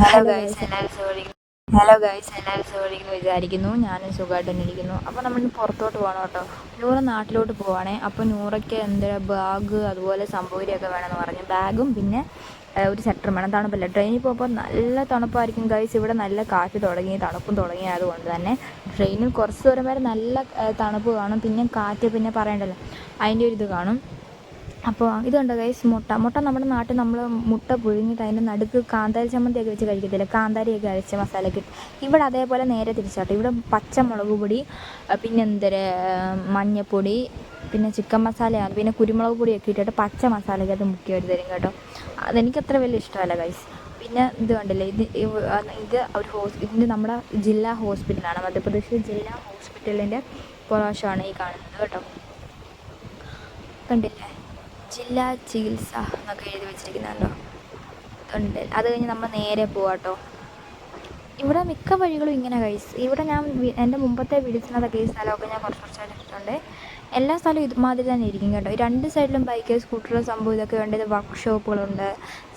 Hello guys എല്ലാവരും സുഖമായിരിക്കുന്നു hello guys എല്ലാവരും സുഖമായിരിക്കുന്നു വിചാരിക്കുന്നു. ഞാനും സുഖമായിട്ട് തന്നെ ഇരിക്കുന്നു അപ്പോൾ നമ്മൾ പുറത്തോട്ട് പോകണം കേട്ടോ. നൂറ നാട്ടിലോട്ട് പോവാണേ. അപ്പോൾ നൂറയ്ക്ക് എന്താ ബാഗ് അതുപോലെ സംഭവരിയൊക്കെ വേണമെന്ന് പറഞ്ഞു. ബാഗും പിന്നെ ഒരു സെറ്ററും വേണം. തണുപ്പല്ല ട്രെയിനിൽ പോകുമ്പോൾ നല്ല തണുപ്പായിരിക്കും ഗൈസ് ഇവിടെ നല്ല കാറ്റ് തുടങ്ങി തണുപ്പും തുടങ്ങി അതുകൊണ്ട് തന്നെ ട്രെയിനിൽ കുറച്ച് ദൂരം വരെ നല്ല തണുപ്പ് കാണും. പിന്നെ കാറ്റ് പിന്നെ പറയണ്ടല്ലോ. അതിന്റെ ഒരു ഇത് കാണും. അപ്പോൾ ഇതുണ്ട് ഗൈസ് മുട്ട. മുട്ട നമ്മുടെ നാട്ടിൽ നമ്മൾ മുട്ട പുഴുങ്ങിയിട്ട് അതിന്റെ നടുക്ക് കാന്താരി ചമ്മന്തിയൊക്കെ വെച്ച് കഴിക്കത്തില്ല? കാന്താരിയൊക്കെ അരച്ച മസാലയൊക്കെ ഇവിടെ അതേപോലെ നേരെ തിരിച്ചാട്ടോ. ഇവിടെ പച്ചമുളക് പൊടി പിന്നെ എന്തര മഞ്ഞപ്പൊടി പിന്നെ ചിക്കൻ മസാല പിന്നെ കുരുമുളക് പൊടിയൊക്കെ ഇട്ടിട്ട് പച്ച മസാലയ്ക്ക് അത് മുക്കി അവർ തരും കേട്ടോ. അതെനിക്ക് അത്ര വലിയ ഇഷ്ടമല്ല ഗൈസ് പിന്നെ ഇത് കണ്ടില്ലേ? ഇത് ഇത് ഒരു ഹോസ് ഇതിന്റെ നമ്മുടെ ജില്ലാ ഹോസ്പിറ്റലാണ്. മധ്യപ്രദേശ് ജില്ലാ ഹോസ്പിറ്റലിന്റെ പുറവശമാണ് ഈ കാണുന്നത് കേട്ടോ. കണ്ടില്ലേ? ജില്ലാ ചികിത്സ എന്നൊക്കെ എഴുതി വെച്ചിരിക്കുന്നുണ്ടോ ഉണ്ട്. അത് കഴിഞ്ഞ് നമ്മൾ നേരെ പോവാട്ടോ. ഇവിടെ മിക്ക വഴികളും ഇങ്ങനെ കൈസ് ഇവിടെ ഞാൻ എന്റെ മുമ്പത്തെ വിളിച്ചിരുന്നതൊക്കെ ഈ സ്ഥലമൊക്കെ ഞാൻ കുറച്ച് കുറച്ചായിട്ട് ഇട്ടിട്ടുണ്ട്. എല്ലാ സ്ഥലവും ഇതുമാതിരി തന്നെ ഇരിക്കും കേട്ടോ. രണ്ട് സൈഡിലും ബൈക്ക് സ്കൂട്ടർ സംഭവം ഇതൊക്കെ ഉണ്ട്. ഇത് വർക്ക്ഷോപ്പുകളുണ്ട്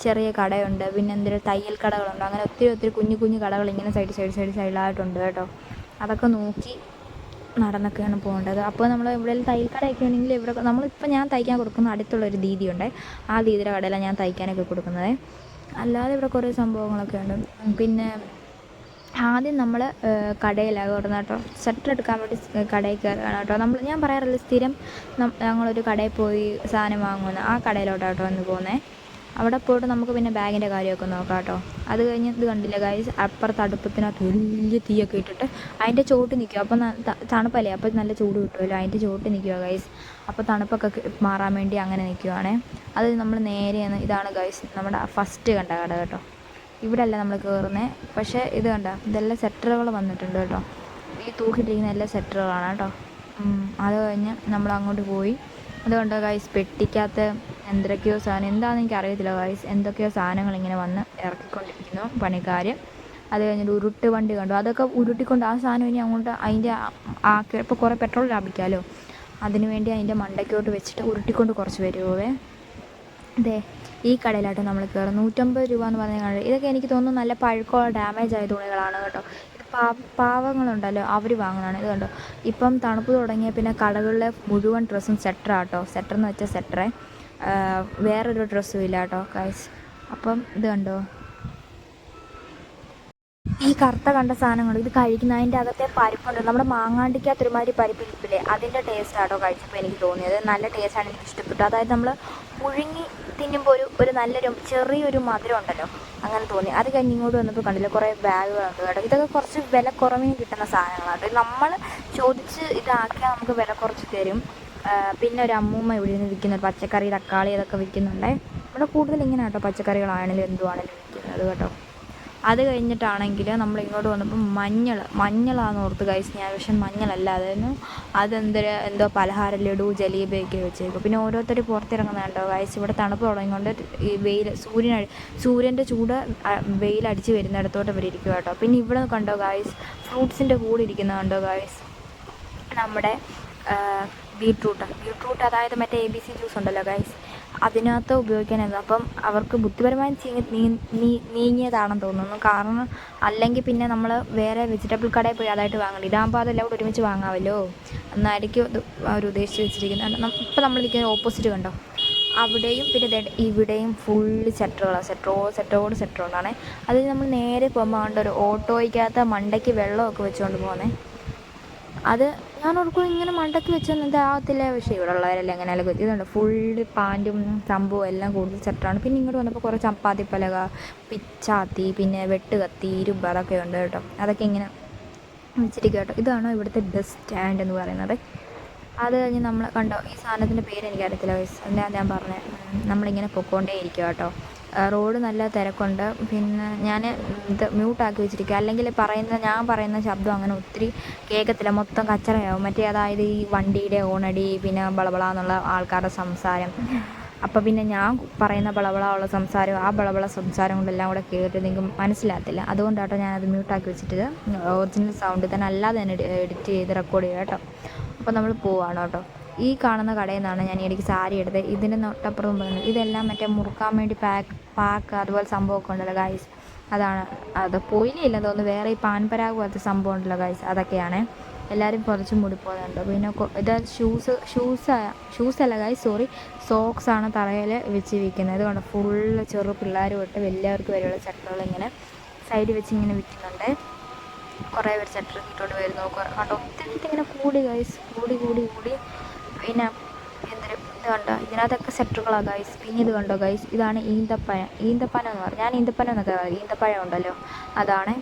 ചെറിയ കടയുണ്ട്. പിന്നെ എന്തെങ്കിലും തയ്യൽ കടകളുണ്ട്. അങ്ങനെ ഒത്തിരി ഒത്തിരി കുഞ്ഞു കുഞ്ഞു കടകൾ ഇങ്ങനെ സൈഡ് സൈഡ് സൈഡ് സൈഡിലായിട്ടുണ്ട് കേട്ടോ. അതൊക്കെ നോക്കി നടന്നൊക്കെയാണ് പോകേണ്ടത്. അപ്പോൾ നമ്മൾ ഇവിടെ തയ്യൽ കടയൊക്കെ ഉണ്ടെങ്കിൽ ഇവിടെ നമ്മളിപ്പോൾ ഞാൻ തയ്ക്കാൻ കൊടുക്കുന്ന അടുത്തുള്ള ഒരു ദീദിയുണ്ട്. ആ ദീദിയുടെ കടയിലാണ് ഞാൻ തയ്ക്കാനൊക്കെ കൊടുക്കുന്നത്. അല്ലാതെ ഇവിടെ കുറേ സംഭവങ്ങളൊക്കെ ഉണ്ട്. പിന്നെ ആദ്യം നമ്മൾ കടയിലാണ് കയറുന്നത് കേട്ടോ. സ്വെറ്റർ എടുക്കാൻ വേണ്ടി കടയിൽ കയറുകയാണ് കേട്ടോ. നമ്മൾ ഞാൻ പറയാറില്ല സ്ഥിരം ഞങ്ങളൊരു കടയിൽ പോയി സാധനം വാങ്ങുമെന്ന് ആ കടയിലോട്ടാണ് കേട്ടോ വന്ന് പോകുന്നത്. അവിടെ പോയിട്ട് നമുക്ക് പിന്നെ ബാഗിന്റെ കാര്യമൊക്കെ നോക്കാം കേട്ടോ. അത് കഴിഞ്ഞ് ഇത് കണ്ടില്ല ഗായ്സ് അപ്പുറത്ത് അടുപ്പത്തിനകത്ത് വലിയ തീയൊക്കെ ഇട്ടിട്ട് അതിന്റെ ചോട്ട് നിൽക്കുക അപ്പം തണുപ്പല്ലേ? അപ്പോൾ നല്ല ചൂട് കിട്ടുമല്ലോ. അതിന്റെ ചോട്ട് നിൽക്കുക ഗൈസ് അപ്പോൾ തണുപ്പൊക്കെ മാറാൻ വേണ്ടി അങ്ങനെ നിൽക്കുവാണേ. അത് നമ്മൾ നേരെയാണ് ഇതാണ് ഗൈസ് നമ്മുടെ ഫസ്റ്റ് കണ്ട കട കേട്ടോ. ഇവിടെ അല്ല നമ്മൾ കയറുന്നത് പക്ഷേ ഇത് കണ്ട ഇതെല്ലാം സെറ്ററുകൾ വന്നിട്ടുണ്ട് കേട്ടോ. ഈ തൂക്കിയിട്ടിരിക്കുന്ന എല്ലാ സെറ്ററുകളാണ് കേട്ടോ. അത് കഴിഞ്ഞ് നമ്മൾ അങ്ങോട്ട് പോയി. അതുകൊണ്ട് ഗൈസ് പെട്ടിക്കകത്ത് എന്തൊക്കെയോ സാധനം എന്താണെന്ന് എനിക്ക് അറിയത്തില്ല വൈസ് എന്തൊക്കെയോ സാധനങ്ങൾ ഇങ്ങനെ വന്ന് ഇറക്കിക്കൊണ്ടിരിക്കുന്നു പണിക്കാർ അത് കഴിഞ്ഞിട്ട് ഉരുട്ട് വണ്ടി കണ്ടു. അതൊക്കെ ഉരുട്ടിക്കൊണ്ട് ആ സാധനം ഇനി അങ്ങോട്ട് അതിന്റെ ആ ഇപ്പോൾ കുറേ പെട്രോൾ ലാഭിക്കാമല്ലോ അതിന് വേണ്ടി അതിന്റെ മണ്ടയ്ക്കോട്ട് വെച്ചിട്ട് ഉരുട്ടിക്കൊണ്ട് കുറച്ച് വരുവേ അതെ ഈ കടയിലാട്ടോ നമ്മൾ കയറും നൂറ്റമ്പത് രൂപ എന്ന് പറഞ്ഞ കട ഇതൊക്കെ എനിക്ക് തോന്നുന്നു നല്ല പഴുക്കോ ഡാമേജ് ആയ തുണികളാണ് കേട്ടോ. ഇത് പാ പാവങ്ങളുണ്ടല്ലോ. അവർ വാങ്ങുന്നതാണ്. ഇത് കണ്ടോ? ഇപ്പം തണുപ്പ് തുടങ്ങിയ പിന്നെ കടകളിലെ മുഴുവൻ ഡ്രസ്സും സെറ്ററാട്ടോ സെറ്റർ എന്ന് വെച്ചാൽ സെറ്ററെ വേറൊരു ഡ്രസ്സും ഇല്ല കേട്ടോ ഗൈസ് അപ്പം ഇത് കണ്ടോ? ഈ കറുത്ത കണ്ട സാധനങ്ങൾ ഇത് കഴിക്കുന്ന അതിന്റെ അകത്തെ പരിപ്പുണ്ട്. നമ്മുടെ മാങ്ങാണ്ടിക്കകത്ത് ഒരുമാതിരി പരിപ്പ് ഇരിപ്പില്ലേ? അതിന്റെ ടേസ്റ്റ് ആട്ടോ കഴിച്ചപ്പോൾ എനിക്ക് തോന്നിയത്. നല്ല ടേസ്റ്റാണ് എനിക്ക് ഇഷ്ടപ്പെട്ടു. അതായത് നമ്മൾ പുഴുങ്ങി തിന്നുമ്പോൾ ഒരു ഒരു നല്ലൊരു ചെറിയൊരു മധുരം ഉണ്ടല്ലോ അങ്ങനെ തോന്നി. അത് കഴിഞ്ഞ് ഇങ്ങോട്ട് വന്നപ്പോൾ കണ്ടില്ല കുറേ ബാഗുകളുണ്ട് കേട്ടോ. ഇതൊക്കെ കുറച്ച് വില കുറവിന് കിട്ടുന്ന സാധനങ്ങളാണ്. നമ്മൾ ചോദിച്ച് ഇതാക്കിയാൽ നമുക്ക് വില കുറച്ച് തരും. പിന്നെ ഒരു അമ്മൂമ്മ ഇവിടെ നിന്ന് വിൽക്കുന്ന പച്ചക്കറി തക്കാളി ഇതൊക്കെ വിൽക്കുന്നുണ്ട്. ഇവിടെ കൂടുതൽ ഇങ്ങനെ കേട്ടോ പച്ചക്കറികളാണെങ്കിലും എന്തുവാണെങ്കിലും വിൽക്കുന്നത് കേട്ടോ. അത് കഴിഞ്ഞിട്ടാണെങ്കിൽ നമ്മൾ ഇങ്ങോട്ട് വന്നപ്പോൾ മഞ്ഞൾ മഞ്ഞളാന്ന് ഓർത്ത് കഴിച്ച് ഞാൻ പക്ഷെ മഞ്ഞളല്ല അതായിരുന്നു അതെന്തൊരു എന്തോ പലഹാര ലഡു ജലീബിയൊക്കെ വെച്ചേക്കും പിന്നെ ഓരോരുത്തർ പുറത്തിറങ്ങുന്ന കേട്ടോ കഴിച്ച് ഇവിടെ തണുപ്പ് തുടങ്ങിക്കൊണ്ട് ഈ വെയിൽ സൂര്യൻ സൂര്യന്റെ ചൂട് വെയിലടിച്ച് വരുന്നിടത്തോട്ട് ഇവർ ഇരിക്കും കേട്ടോ. പിന്നെ ഇവിടെ കണ്ടോ ഗായ്സ് ഫ്രൂട്ട്സിന്റെ കൂടെ ഇരിക്കുന്ന കണ്ടോ ഗായ്സ് നമ്മുടെ ബീട്രൂട്ട് ബീട്രൂട്ട് അതായത് മറ്റേ എ ബി സി ജ്യൂസ് ഉണ്ടല്ലോ ഗൈസ് അതിനകത്ത് ഉപയോഗിക്കാനായിരുന്നു അപ്പം അവർക്ക് ബുദ്ധിപരമായി നീങ്ങിയതാണെന്ന് തോന്നുന്നു. കാരണം അല്ലെങ്കിൽ പിന്നെ നമ്മൾ വേറെ വെജിറ്റബിൾ കടയിൽ പോയി അതായിട്ട് വാങ്ങണം ഇതാകുമ്പോൾ അതെല്ലാം കൂടെ ഒരുമിച്ച് വാങ്ങാമല്ലോ എന്നായിരിക്കും അവർ ഉദ്ദേശിച്ച് വെച്ചിരിക്കുന്നത്. ഇപ്പം നമ്മൾ നിൽക്കുന്ന ഓപ്പോസിറ്റ് കണ്ടോ? അവിടെയും പിന്നെ ഇവിടെയും ഫുള്ള് സെറ്ററുകളാണ് സെറ്ററോ സെറ്ററോട് സെറ്ററുകളാണ് അതിൽ നമ്മൾ നേരെ പോകുമ്പോൾ ഒരു ഓട്ടോയ്ക്കകത്ത് മണ്ടയ്ക്ക് വെള്ളമൊക്കെ വെച്ചുകൊണ്ട് പോകുന്നത് അത് ഞാൻ ഓർക്കും ഇങ്ങനെ മണ്ടക്കി വെച്ചൊന്നും ഇതാകത്തില്ല. പക്ഷേ ഇവിടെ ഉള്ളവരെല്ലാം എങ്ങനെയാലും ഇതുണ്ട്. ഫുള്ള് പാന്റും സംഭവം എല്ലാം കൂടുതൽ സെറ്റാണ് പിന്നെ ഇങ്ങോട്ട് വന്നപ്പോൾ കുറേ ചപ്പാത്തി പലക പിച്ചാത്തി പിന്നെ വെട്ടുകത്തി അതൊക്കെ ഉണ്ട് കേട്ടോ. അതൊക്കെ ഇങ്ങനെ വെച്ചിരിക്കുക കേട്ടോ ഇതാണ് ഇവിടുത്തെ ബസ് സ്റ്റാൻഡ് എന്ന് പറയുന്നത്. അത് കഴിഞ്ഞ് നമ്മൾ കണ്ടോ? ഈ സാധനത്തിന്റെ പേര് എനിക്കറിയത്തില്ല വയസ്സ് എന്താ ഞാൻ പറഞ്ഞത് നമ്മളിങ്ങനെ പൊക്കോണ്ടേ ഇരിക്കുക കേട്ടോ. റോഡ് നല്ല തിരക്കുണ്ട്. പിന്നെ ഞാൻ ഇത് മ്യൂട്ടാക്കി വെച്ചിരിക്കുക അല്ലെങ്കിൽ പറയുന്ന ഞാൻ പറയുന്ന ശബ്ദം അങ്ങനെ ഒത്തിരി കേൾക്കത്തില്ല. മൊത്തം കച്ചറയാവും. മറ്റേ അതായത് ഈ വണ്ടിയുടെ ഓണടി പിന്നെ ബളബള എന്നുള്ള ആൾക്കാരുടെ സംസാരം. അപ്പോൾ പിന്നെ ഞാൻ പറയുന്ന ബളബള ഉള്ള സംസാരം ആ ബളബള സംസാരം കൊണ്ടെല്ലാം കൂടെ കേട്ട് നിങ്ങൾക്ക് മനസ്സിലാകത്തില്ല. അതുകൊണ്ടാട്ടോ ഞാനത് മ്യൂട്ടാക്കി വെച്ചിട്ട് ഒറിജിനൽ സൗണ്ട് തന്നെ അല്ലാതെ തന്നെ എഡിറ്റ് ചെയ്ത് റെക്കോർഡ് ചെയ്യാം കേട്ടോ. അപ്പോൾ നമ്മൾ പോവാണ് കേട്ടോ. ഈ കാണുന്ന കടയിൽ നിന്നാണ് ഞാൻ ഇടയ്ക്ക് സാരി എടുത്തത്. ഇതിന് തൊട്ടപ്പുറം പോകുന്നത് ഇതെല്ലാം മറ്റേ മുറുക്കാൻ വേണ്ടി പാക്ക് പാക്ക് അതുപോലെ സംഭവമൊക്കെ ഉണ്ടല്ലോ ഗൈസ് അതാണ്. അത് പോയില്ല തോന്നുന്നു. വേറെ ഈ പാൻപരാഗ് പോലത്തെ സംഭവം ഉണ്ടല്ലോ ഗൈസ് അതൊക്കെയാണ്. എല്ലാവരും കുറച്ച് മുടി പോകുന്നുണ്ട് പിന്നെ ഇത് ഷൂസ് ഷൂസ് ഷൂസ് അല്ല ഗൈസ് സോറി സോക്സ് ആണ് തറയിൽ വെച്ച് വിൽക്കുന്നത് അതുകൊണ്ട് ഫുള്ള് ചെറു പിള്ളേർ തൊട്ട് വലിയവർക്ക് വരെയുള്ള ചട്ടകൾ ഇങ്ങനെ സൈഡിൽ വെച്ച് ഇങ്ങനെ വിൽക്കുന്നുണ്ട് കുറേ പേര് ചട്ടർ ഇട്ടുകൊണ്ട് വരുന്നു. കണ്ടോ? ഒത്തിരി ഇങ്ങനെ കൂടി ഗൈസ് കൂടി കൂടി കൂടി. പിന്നെ എന്തൊരു ഇത് കണ്ടോ? ഇതിനകത്തൊക്കെ സെറ്ററുകളാണ് ഗൈസ് പിന്നെ ഇത് കണ്ടോ ഗൈസ് ഇതാണ് ഈന്തപ്പഴം. ഈന്തപ്പഴം എന്ന് പറഞ്ഞാൽ ഞാൻ ഈന്തപ്പഴം എന്നൊക്കെ ഈന്തപ്പഴം ഉണ്ടല്ലോ. അതാണ്.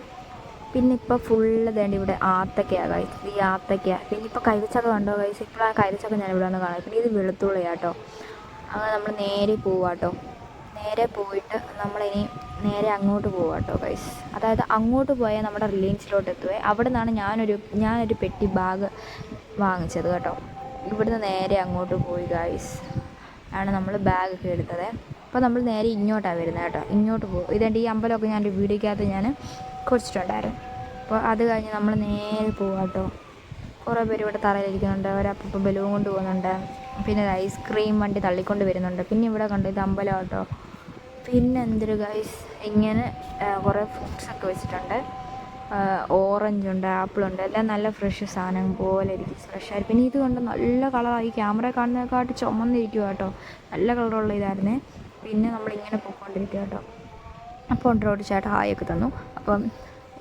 പിന്നെ ഇപ്പോൾ ഫുള്ള് വേണ്ടി ഇവിടെ ആത്തക്കയാണ് ഗൈസ് ഈ ആത്തക്ക പിന്നെ ഇപ്പോൾ കൈവച്ചൊക്കെ കണ്ടോ ഗൈസ് ഇപ്പോൾ ആ കൈതച്ചക്ക ഞാൻ ഇവിടെ വന്ന് കാണാം പിന്നെ ഇത് വെളുത്തുള്ളിയാട്ടോ. അങ്ങനെ നമ്മൾ നേരെ പോവാട്ടോ. നേരെ പോയിട്ട് നമ്മളിനി നേരെ അങ്ങോട്ട് പോവാട്ടോ ഗൈസ് അതായത് അങ്ങോട്ട് പോയാൽ നമ്മുടെ റിലയൻസിലോട്ട് എത്തുവേ അവിടെ നിന്നാണ് ഞാനൊരു ഞാനൊരു പെട്ടി ബാഗ് വാങ്ങിച്ചത് കേട്ടോ. ഇവിടുന്ന് നേരെ അങ്ങോട്ട് പോയി ഗായ്സ് ആണ് നമ്മൾ ബാഗൊക്കെ എടുത്തത്. അപ്പോൾ നമ്മൾ നേരെ ഇങ്ങോട്ടാണ് വരുന്നത് കേട്ടോ. ഇങ്ങോട്ട് പോകും ഇതേണ്ട ഈ അമ്പലമൊക്കെ ഞാൻ വീടിക്കകത്ത് ഞാൻ കുറിച്ചിട്ടുണ്ടായിരുന്നു. അപ്പോൾ അത് കഴിഞ്ഞ് നമ്മൾ നേരെ പോകാം കേട്ടോ. കുറേ പേര് ഇവിടെ തറയിലിരിക്കുന്നുണ്ട്. ഒരപ്പം ബലൂൺ കൊണ്ട് പോകുന്നുണ്ട്. പിന്നെ ഐസ്ക്രീം വണ്ടി തള്ളിക്കൊണ്ട് വരുന്നുണ്ട്. പിന്നെ ഇവിടെ കണ്ടു ഇത് അമ്പലം കേട്ടോ. പിന്നെ എന്തൊരു ഗൈസ് ഇങ്ങനെ കുറേ ഫ്രൂട്ട്സൊക്കെ വെച്ചിട്ടുണ്ട്. ഓറഞ്ച് ഉണ്ട് ആപ്പിൾ ഉണ്ട് എല്ലാം നല്ല ഫ്രഷ് സാധനം പോലെ ഇരിക്കും ഫ്രഷായി പിന്നെ ഇത് കൊണ്ട് നല്ല കളറായി ക്യാമറ കാണുന്നതിനെക്കാട്ട് ചുമന്നിരിക്കുക കേട്ടോ. നല്ല കളറുള്ള ഇതായിരുന്നേ. പിന്നെ നമ്മളിങ്ങനെ പോയിക്കൊണ്ടിരിക്കുക കേട്ടോ. അപ്പോൾ റോഡ് ചേട്ടാ ഹായൊക്കെ തന്നു. അപ്പം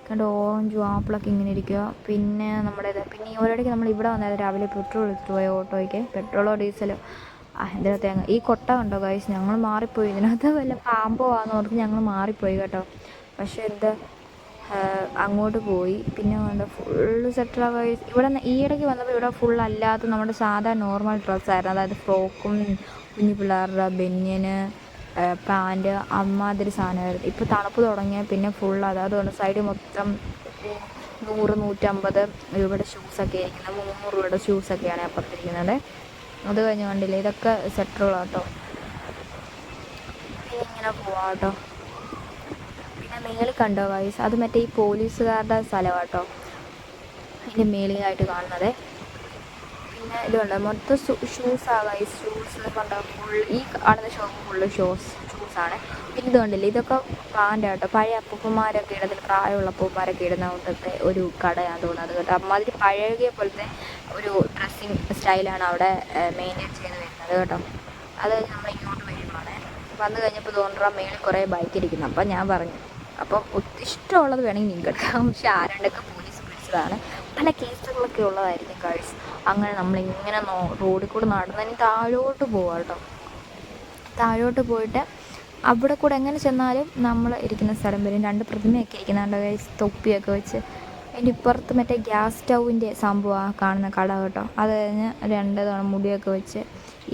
കണ്ട് ഓറഞ്ചും ആപ്പിളൊക്കെ ഇങ്ങനെ ഇരിക്കുക പിന്നെ നമ്മുടെ പിന്നെ ഈ ഒരിടയ്ക്ക് നമ്മൾ ഇവിടെ വന്നാൽ രാവിലെ പെട്രോൾ എടുത്തിട്ട് പോയ ഓട്ടോയ്ക്ക് പെട്രോളോ ഡീസലോ എന്തിനാ തേങ്ങ? ഈ കൊട്ട കണ്ടോ ഗൈസ് ഞങ്ങൾ മാറിപ്പോയി. ഇതിനകത്ത് വല്ല പാമ്പോ ആണെന്ന് ഓർത്ത് ഞങ്ങൾ മാറിപ്പോയി കേട്ടോ. പക്ഷേ എന്താ അങ്ങോട്ട് പോയി. പിന്നെ വേണ്ട ഫുള്ള് സെറ്റർ ഗൈസ് ഇവിടെ ഈ ഇടയ്ക്ക് വന്നപ്പോൾ ഇവിടെ ഫുൾ അല്ലാത്ത നമ്മുടെ സാധാ നോർമൽ ഡ്രസ്സായിരുന്നു അതായത് ഫ്രോക്കും കുഞ്ഞു പിള്ളേരുടെ ബെന്യന് പാന്റ് അമ്മാതിരി സാധനമായിരുന്നു. ഇപ്പോൾ തണുപ്പ് തുടങ്ങിയ പിന്നെ ഫുൾ അത്. അതുകൊണ്ട് സൈഡ് മൊത്തം നൂറ് നൂറ്റമ്പത് രൂപയുടെ ഷൂസൊക്കെ ഇരിക്കുന്നത് മുന്നൂറ് രൂപയുടെ ഷൂസൊക്കെയാണ് അപ്പുറത്തിരിക്കുന്നത്. അത് കഴിഞ്ഞ് കണ്ടില്ലേ ഇതൊക്കെ സെറ്ററുകളാട്ടോ ഇങ്ങനെ പോവാം മേളിൽ കണ്ടോ വൈസ് അത് മറ്റേ ഈ പോലീസുകാരുടെ സ്ഥലമാട്ടോ. അതിന്റെ മേളിലായിട്ട് കാണുന്നത്. പിന്നെ ഇതുണ്ട്. മൊത്തം ഷൂസാണ് ഗൈസ് ഷൂസ് കണ്ടോ ഫുൾ ഈ കാണുന്ന ഷോപ്പ് ഫുള്ള് ഷൂസ് ഷൂസാണ് പിന്നെ ഇതുകൊണ്ടല്ലേ ഇതൊക്കെ പാന്റ് കേട്ടോ പഴയ അപ്പൂപ്പന്മാരൊക്കെ ഇടത്തിൽ പ്രായമുള്ള അപ്പൂപ്പന്മാരൊക്കെ ഇടുന്ന കൂട്ടത്തെ ഒരു കടയാണ് തോന്നുന്നത് കേട്ടോ അമ്മാതിരി പഴകിയ പോലത്തെ ഒരു ഡ്രസ്സിങ് സ്റ്റൈലാണ് അവിടെ മെയിന്റെയിൻ ചെയ്ത് വരുന്നത് കേട്ടോ. അത് നമ്മൾ ഇങ്ങോട്ട് വരുവാണ്. വന്നു കഴിഞ്ഞപ്പോൾ തോന്നുന്ന മേളിൽ കുറേ ബൈക്ക് ഇരിക്കുന്നു. അപ്പം ഞാൻ പറഞ്ഞു അപ്പം ഒത്തിരി ഇഷ്ടമുള്ളത് വേണമെങ്കിൽ നിങ്ങൾക്ക് എടുക്കാം പക്ഷെ ആരാണ്ടൊക്കെ പോലീസ് പിടിച്ചതാണ് പല കേസുകളൊക്കെ ഉള്ളതായിരുന്നു ഗൈസ് അങ്ങനെ നമ്മളിങ്ങനെ നോ റോഡിൽ കൂടെ നടന്നതിന് താഴോട്ട് പോവാം കേട്ടോ താഴോട്ട് പോയിട്ട് അവിടെ കൂടെ എങ്ങനെ ചെന്നാലും നമ്മൾ ഇരിക്കുന്ന സ്ഥലം വരും. രണ്ട് പ്രതിമയൊക്കെ ഇരിക്കുന്നുണ്ട് ഗൈസ് തൊപ്പിയൊക്കെ വെച്ച്. അതിന്റെ ഇപ്പുറത്ത് മറ്റേ ഗ്യാസ് സ്റ്റൗവിന്റെ സംഭവമാണ് കാണുന്ന കട കേട്ടോ. അത് കഴിഞ്ഞ് രണ്ട് തവണ മുടിയൊക്കെ വെച്ച്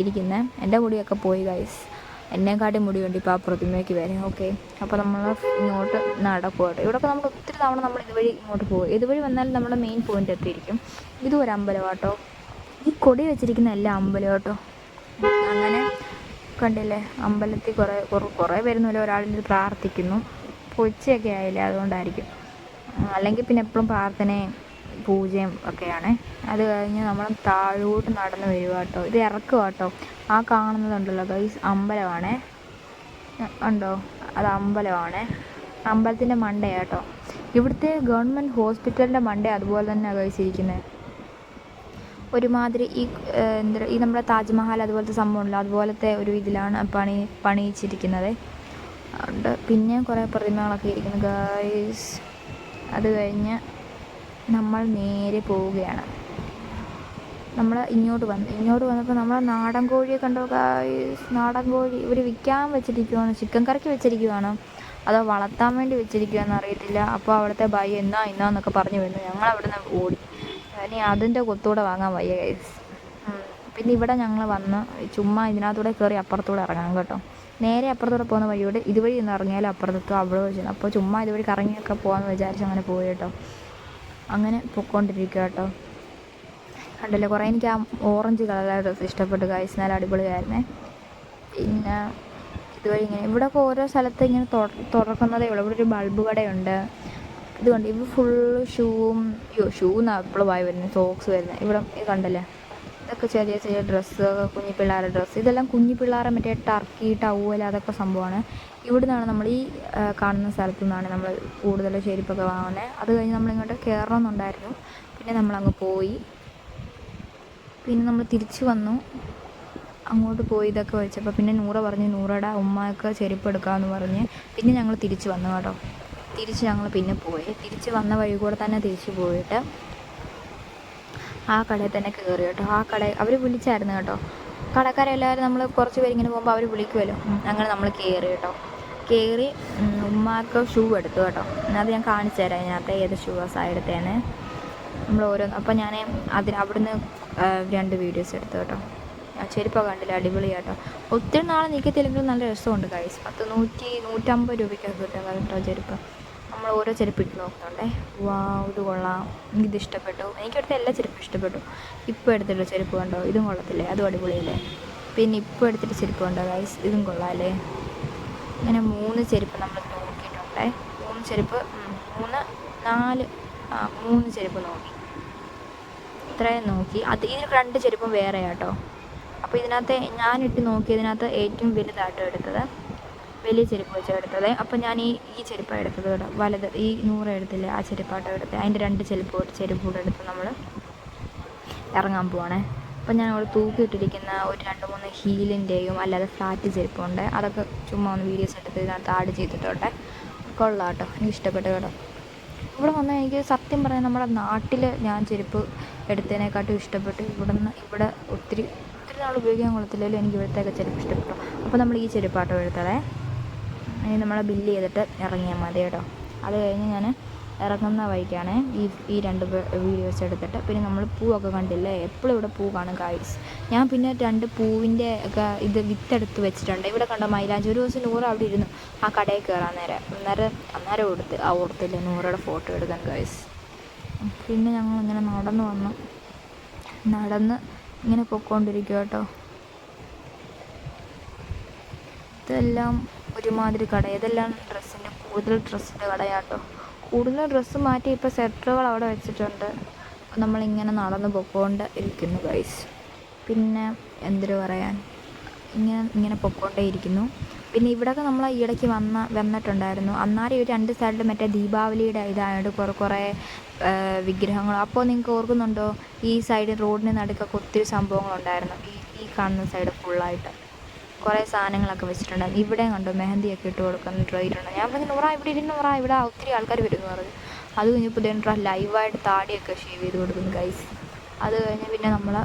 ഇരിക്കുന്നത് എന്റെ മുടിയൊക്കെ പോയി ഗൈസ് എന്നെക്കാട്ടി വേണ്ടി ഇപ്പോൾ ആ പ്രതിമയ്ക്ക് വരും ഓക്കെ അപ്പോൾ നമ്മൾ ഇങ്ങോട്ട് നടക്കും ഇവിടെ ഇവിടെയൊക്കെ നമ്മൾ ഒത്തിരി തവണ നമ്മൾ ഇതുവഴി ഇങ്ങോട്ട് പോകും. ഇതുവഴി വന്നാൽ നമ്മുടെ മെയിൻ പോയിന്റ് എത്തിയിരിക്കും. ഇതും ഒരു അമ്പലമാട്ടോ ഈ കൊടി വെച്ചിരിക്കുന്ന എല്ലാ അമ്പലമാട്ടോ അങ്ങനെ കണ്ടില്ലേ അമ്പലത്തിൽ കുറേ കുറേ വരുന്നില്ല ഒരാളിൽ പ്രാർത്ഥിക്കുന്നു. ഉച്ചയൊക്കെ ആയില്ലേ അതുകൊണ്ടായിരിക്കും. അല്ലെങ്കിൽ പിന്നെ എപ്പോഴും പ്രാർത്ഥനയും പൂജയും ഒക്കെയാണ്. അത് കഴിഞ്ഞ് നമ്മൾ താഴോട്ട് നടന്ന് വരിക കേട്ടോ. ഇത് ഇറക്കുക കേട്ടോ. ആ കാണുന്നതുണ്ടല്ലോ ഗൈസ് അമ്പലമാണേ. ഉണ്ടോ? അത് അമ്പലമാണ്. അമ്പലത്തിന്റെ മണ്ടയാട്ടോ ഇവിടുത്തെ ഗവൺമെന്റ് ഹോസ്പിറ്റലിന്റെ മണ്ട അതുപോലെ തന്നെ കഴിച്ചിരിക്കുന്നത് ഒരുമാതിരി ഈ എന്താ ഈ നമ്മുടെ താജ്മഹൽ അതുപോലത്തെ സംഭവമുണ്ടല്ലോ. അതുപോലത്തെ ഒരു ഇതിലാണ് പണി പണിയിച്ചിരിക്കുന്നത്. ഉണ്ട്. പിന്നെ കുറേ പ്രതിമകളൊക്കെ ഇരിക്കുന്നു ഗൈസ് അത് കഴിഞ്ഞ് നമ്മൾ നേരെ പോവുകയാണ്. നമ്മൾ ഇങ്ങോട്ട് വന്നു ഇങ്ങോട്ട് വന്നപ്പോൾ നമ്മൾ നാടൻ കോഴിയെ കണ്ടോ? നാടൻ കോഴി. ഇവർ വിൽക്കാൻ വെച്ചിരിക്കുവാണ് ചിക്കൻ കറിക്ക് വെച്ചിരിക്കുവാണ്. അതോ വളർത്താൻ വേണ്ടി വെച്ചിരിക്കുകയെന്ന് അറിയത്തില്ല. അപ്പോൾ അവിടുത്തെ ബൈ എന്നാ എന്നാന്നൊക്കെ പറഞ്ഞു വരുന്നു ഞങ്ങൾ അവിടെ നിന്ന് ഓടി. ഇനി അതിന്റെ കൊത്തൂടെ വാങ്ങാൻ വയ്യ ഗൈസ് പിന്നെ ഇവിടെ ഞങ്ങൾ വന്ന് ചുമ്മാ ഇതിനകത്തൂടെ കയറി അപ്പുറത്തൂടെ ഇറങ്ങാം കേട്ടോ. നേരെ അപ്പുറത്തൂടെ പോകുന്ന വഴിയോട് ഇതുവഴി ഒന്ന് ഇറങ്ങിയാലും അപ്പുറത്തെത്തും അവിടെ വെച്ചു അപ്പോൾ ചുമ്മാ ഇതുവഴി കറങ്ങിയൊക്കെ പോകാമെന്ന് വിചാരിച്ച് അങ്ങനെ പോയി കേട്ടോ. അങ്ങനെ പൊക്കോണ്ടിരിക്കുക കേട്ടോ. കണ്ടല്ലോ? കുറേ എനിക്ക് ആ ഓറഞ്ച് കളറായ ഡ്രസ്സ് ഇഷ്ടപ്പെട്ടു കായ്സ് നല്ല അടിപൊളിയായിരുന്നേ. പിന്നെ ഇതുവഴി ഇങ്ങനെ ഇവിടെയൊക്കെ ഓരോ സ്ഥലത്ത് ഇങ്ങനെ തുറ- തുറക്കുന്നതേ ഉള്ളൂ. ഇവിടെ ഒരു ബൾബ് കടയുണ്ട് ഇതുകൊണ്ട് ഇവ ഫുള്ള് ഷൂവും ഷൂ എന്നാണ് എപ്പോഴും വായി വരുന്നത് സോക്സ് വരുന്നത് ഇവിടെ കണ്ടല്ലേ? ഇതൊക്കെ ചെറിയ ചെറിയ ഡ്രസ്സ് കുഞ്ഞു പിള്ളേരുടെ ഡ്രസ്സ് ഇതെല്ലാം കുഞ്ഞു പിള്ളേരെ മറ്റേ ടർക്കി ടവൽ അതൊക്കെ സംഭവമാണ്. ഇവിടെ നിന്നാണ് നമ്മൾ ഈ കാണുന്ന സ്ഥലത്തു നിന്നാണ് നമ്മൾ കൂടുതൽ ചെരുപ്പൊക്കെ വാങ്ങുന്നത് അത് കഴിഞ്ഞ് നമ്മളിങ്ങോട്ട് കയറണമെന്നുണ്ടായിരുന്നു പിന്നെ നമ്മളങ്ങ് പോയി. പിന്നെ നമ്മൾ തിരിച്ചു വന്നു. അങ്ങോട്ട് പോയി ഇതൊക്കെ വെച്ചപ്പോൾ പിന്നെ നൂറ പറഞ്ഞു നൂറയുടെ ഉമ്മയൊക്കെ ചെരുപ്പ് എടുക്കാമെന്ന് പറഞ്ഞ്. പിന്നെ ഞങ്ങൾ തിരിച്ചു വന്നു കേട്ടോ. തിരിച്ച് ഞങ്ങൾ പിന്നെ പോയി. തിരിച്ച് വന്ന വഴി കൂടെ തന്നെ തിരിച്ചു പോയിട്ട് ആ കടയിൽ തന്നെ കയറി കേട്ടോ. ആ കട അവർ വിളിച്ചായിരുന്നു കേട്ടോ. കടക്കാരെല്ലാവരും നമ്മൾ കുറച്ച് പേര് ഇങ്ങനെ പോകുമ്പോൾ അവർ വിളിക്കുമല്ലോ അങ്ങനെ നമ്മൾ കയറി കേട്ടോ. കയറി ഉമ്മാക്ക് ഷൂ എടുത്തു കേട്ടോ. അത് ഞാൻ കാണിച്ചു തരാം അതിനകത്ത് ഏത് ഷൂ ആ എടുത്തേന്ന് നമ്മൾ ഓരോ അപ്പോൾ ഞാൻ അതിന് അവിടുന്ന് രണ്ട് വീഡിയോസ് എടുത്തു കേട്ടോ. ആ ചെരുപ്പൊക്കെ കണ്ടില്ല? അടിപൊളി കേട്ടോ. ഒത്തിരി നാൾ നിൽക്കത്തില്ലെങ്കിലും നല്ല രസമുണ്ട് കൈസ് പത്ത് നൂറ്റി നൂറ്റമ്പത് രൂപയ്ക്കൊക്കെ കിട്ടുക കേട്ടോ ചെരുപ്പ്. നമ്മൾ ഓരോ ചെരുപ്പ് ഇട്ട് നോക്കുന്നുണ്ടേ. വാ ഇത് കൊള്ളാം. എനിക്കിത് ഇഷ്ടപ്പെട്ടു. എനിക്കെടുത്ത എല്ലാ ചെരുപ്പും ഇഷ്ടപ്പെട്ടു. ഇപ്പോൾ എടുത്തിട്ട് ചെരുപ്പ് കണ്ടോ? ഇതും കൊള്ളത്തില്ലേ? അതും അടിപൊളിയല്ലേ? പിന്നെ ഇപ്പോൾ എടുത്തിട്ട് ചെരുപ്പ് കണ്ടോ ഗൈസ് ഇതും കൊള്ളാമല്ലേ ഇങ്ങനെ മൂന്ന് ചെരുപ്പ് നമ്മൾ നോക്കിയിട്ടുണ്ടേ. മൂന്ന് ചെരുപ്പ് മൂന്ന് നാല് ആ മൂന്ന് ചെരുപ്പ് നോക്കി. ഇത്രയും നോക്കി. അത് ഈ രണ്ട് ചെരുപ്പും വേറെയാട്ടോ. അപ്പോൾ ഇതിനകത്ത് ഞാനിട്ട് നോക്കിയതിനകത്ത് ഏറ്റവും വലുതാട്ടോ എടുത്തത്. വലിയ ചെരുപ്പ് വെച്ചാണ് എടുത്തത്. അപ്പോൾ ഞാൻ ഈ ഈ ചെരുപ്പാണ് എടുത്തത് കേട്ടോ. വലത് ഈ നൂറ് എടുത്തില്ലേ ആ ചെരുപ്പാട്ടോ എടുത്തത്. അതിന്റെ രണ്ട് ചെരുപ്പ് ചെരുപ്പ് കൂടെ എടുത്ത് നമ്മൾ ഇറങ്ങാൻ പോവാണേ. അപ്പം ഞാൻ അവിടെ തൂക്കിയിട്ടിരിക്കുന്ന ഒരു രണ്ട് മൂന്ന് ഹീലിന്റെയും അല്ലാതെ ഫ്ലാറ്റ് ചെരുപ്പുണ്ട്. അതൊക്കെ ചുമ്മാ ഒന്ന് വീഡിയോസ് എടുത്ത് ഇതിനകത്ത് ആഡ് ചെയ്തിട്ടോട്ടെ. കൊള്ളാം കേട്ടോ. എനിക്ക് ഇഷ്ടപ്പെട്ടു കേട്ടോ. ഇവിടെ വന്നാൽ എനിക്ക് സത്യം പറഞ്ഞാൽ നമ്മുടെ നാട്ടിൽ ഞാൻ ചെരുപ്പ് എടുത്തതിനെക്കാട്ടും ഇഷ്ടപ്പെട്ടു. ഇവിടുന്ന് ഇവിടെ ഒത്തിരി ഒത്തിരി നാൾ ഉപയോഗിക്കാൻ കൊള്ളത്തില്ലെങ്കിലും എനിക്ക് ഇവിടുത്തെയൊക്കെ ചെരുപ്പ് ഇഷ്ടപ്പെട്ടു. അപ്പോൾ നമ്മൾ ഈ ചെരുപ്പാട്ടോ എടുത്തതേ. ഇനി നമ്മൾ ബില്ല് ചെയ്തിട്ട് ഇറങ്ങിയാൽ മതി കേട്ടോ. അത് കഴിഞ്ഞ് ഞാൻ ഇറങ്ങുന്ന വഴിക്കാണ് ഈ ഈ രണ്ട് വീഡിയോസ് എടുത്തിട്ട്. പിന്നെ നമ്മൾ പൂവൊക്കെ കണ്ടില്ലേ? എപ്പോഴും ഇവിടെ പൂ കാണും കായ്സ് ഞാൻ പിന്നെ രണ്ട് പൂവിന്റെ ഒക്കെ ഇത് വിത്തെടുത്ത് വെച്ചിട്ടുണ്ട്. ഇവിടെ കണ്ട മൈലാഞ്ചി? ഒരു ദിവസം നൂറ് അവിടെ ഇരുന്നു. ആ കടയിൽ കയറാൻ നേരം. അന്നേരം അന്നേരം കൊടുത്ത്. ആ ഓർത്തില്ല നൂറയുടെ ഫോട്ടോ എടുക്കാൻ കായ്സ് പിന്നെ ഞങ്ങൾ ഇങ്ങനെ നടന്നു വന്നു. നടന്ന് ഇങ്ങനെ പൊക്കോണ്ടിരിക്കുക കേട്ടോ. ഇതെല്ലാം ഒരുമാതിരി കട. ഇതെല്ലാം ഡ്രസ്സിന്റെ കൂടുതൽ ഡ്രസ്സിന്റെ കടയാട്ടോ. കൂടുതൽ ഡ്രസ്സ് മാറ്റി ഇപ്പോൾ സെറ്ററുകൾ അവിടെ വെച്ചിട്ടുണ്ട്. നമ്മളിങ്ങനെ നടന്ന് പൊക്കോണ്ട് ഇരിക്കുന്നു ഗൈസ് പിന്നെ എന്തൊരു പറയാൻ? ഇങ്ങനെ ഇങ്ങനെ പൊക്കോണ്ടേ ഇരിക്കുന്നു പിന്നെ ഇവിടെയൊക്കെ നമ്മൾ ഈയിടയ്ക്ക് വന്ന വന്നിട്ടുണ്ടായിരുന്നു. അന്നേരം ഒരു രണ്ട് സൈഡിൽ മറ്റേ ദീപാവലിയുടെ ഇതായത് കുറേ കുറേ വിഗ്രഹങ്ങൾ അപ്പോൾ നിങ്ങൾക്ക് ഓർക്കുന്നുണ്ടോ? ഈ സൈഡ് റോഡിന് നടുക്കൊക്കെ ഒത്തിരി സംഭവങ്ങളുണ്ടായിരുന്നു. ഈ ഈ കാണുന്ന സൈഡ് ഫുള്ളായിട്ട് കുറേ സാധനങ്ങളൊക്കെ വെച്ചിട്ടുണ്ടായിരുന്നു. ഇവിടെ കണ്ടു മെഹന്തിയൊക്കെ ഇട്ട് കൊടുക്കുന്ന ട്രൈയിട്ടുണ്ട് ഞാൻ പറഞ്ഞു നൂറ ഇവിടെ ഇരുന്ന് നൂറ ഇവിടെ ഒത്തിരി ആൾക്കാർ വരുമെന്ന് പറഞ്ഞു. അത് കഴിഞ്ഞപ്പോൾ ഇതേണ്ട ലൈവായിട്ട് താടിയൊക്കെ ഷേവ് ചെയ്ത് കൊടുക്കുന്നു ഗൈസ് അത് കഴിഞ്ഞ് പിന്നെ നമ്മൾ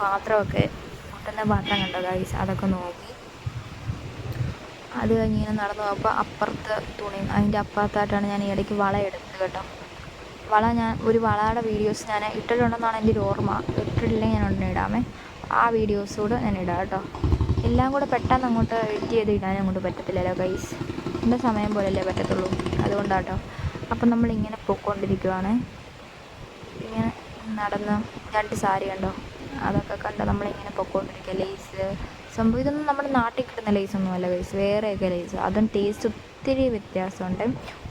പാത്രമൊക്കെ മുട്ടുന്ന പാത്രം കണ്ടോ ഗൈസ് അതൊക്കെ നോക്കി. അത് കഴിഞ്ഞ് ഇങ്ങനെ നടന്നു പോയപ്പോൾ അപ്പുറത്ത് തുണി അതിന്റെ അപ്പുറത്തായിട്ടാണ് ഞാൻ ഇടയ്ക്ക് വള എടുത്തത് കേട്ടോ. വള ഞാൻ ഒരു വളയുടെ വീഡിയോസ് ഞാൻ ഇട്ടിട്ടുണ്ടെന്നാണ് എന്റെ ഒരു ഓർമ്മ. ഇട്ടിട്ടില്ലെങ്കിൽ ഞാൻ ഉടനെ ഇടാമേ. ആ വീഡിയോസ് ഞാൻ ഇടാം കേട്ടോ. എല്ലാം കൂടെ പെട്ടെന്ന് അങ്ങോട്ട് എഡിറ്റ് ചെയ്ത് ഇടാൻ അങ്ങോട്ട് പറ്റത്തില്ലല്ലോ ഗൈസ് എന്റെ സമയം പോലല്ലേ പറ്റത്തുള്ളൂ. അതുകൊണ്ടാട്ടോ അപ്പം നമ്മളിങ്ങനെ പോയിക്കൊണ്ടിരിക്കുവാണ് ഇങ്ങനെ നടന്ന് രണ്ട് സാരി കണ്ടോ? അതൊക്കെ കണ്ട് നമ്മളിങ്ങനെ പൊക്കോണ്ടിരിക്കുക ലേസ് സംഭവം ഇതൊന്നും നമ്മുടെ നാട്ടിൽ കിട്ടുന്ന ലേസ് ഒന്നും അല്ല ലേസ് വേറെയൊക്കെ ലേസ് അതും ടേസ്റ്റ് ഒത്തിരി വ്യത്യാസമുണ്ട്.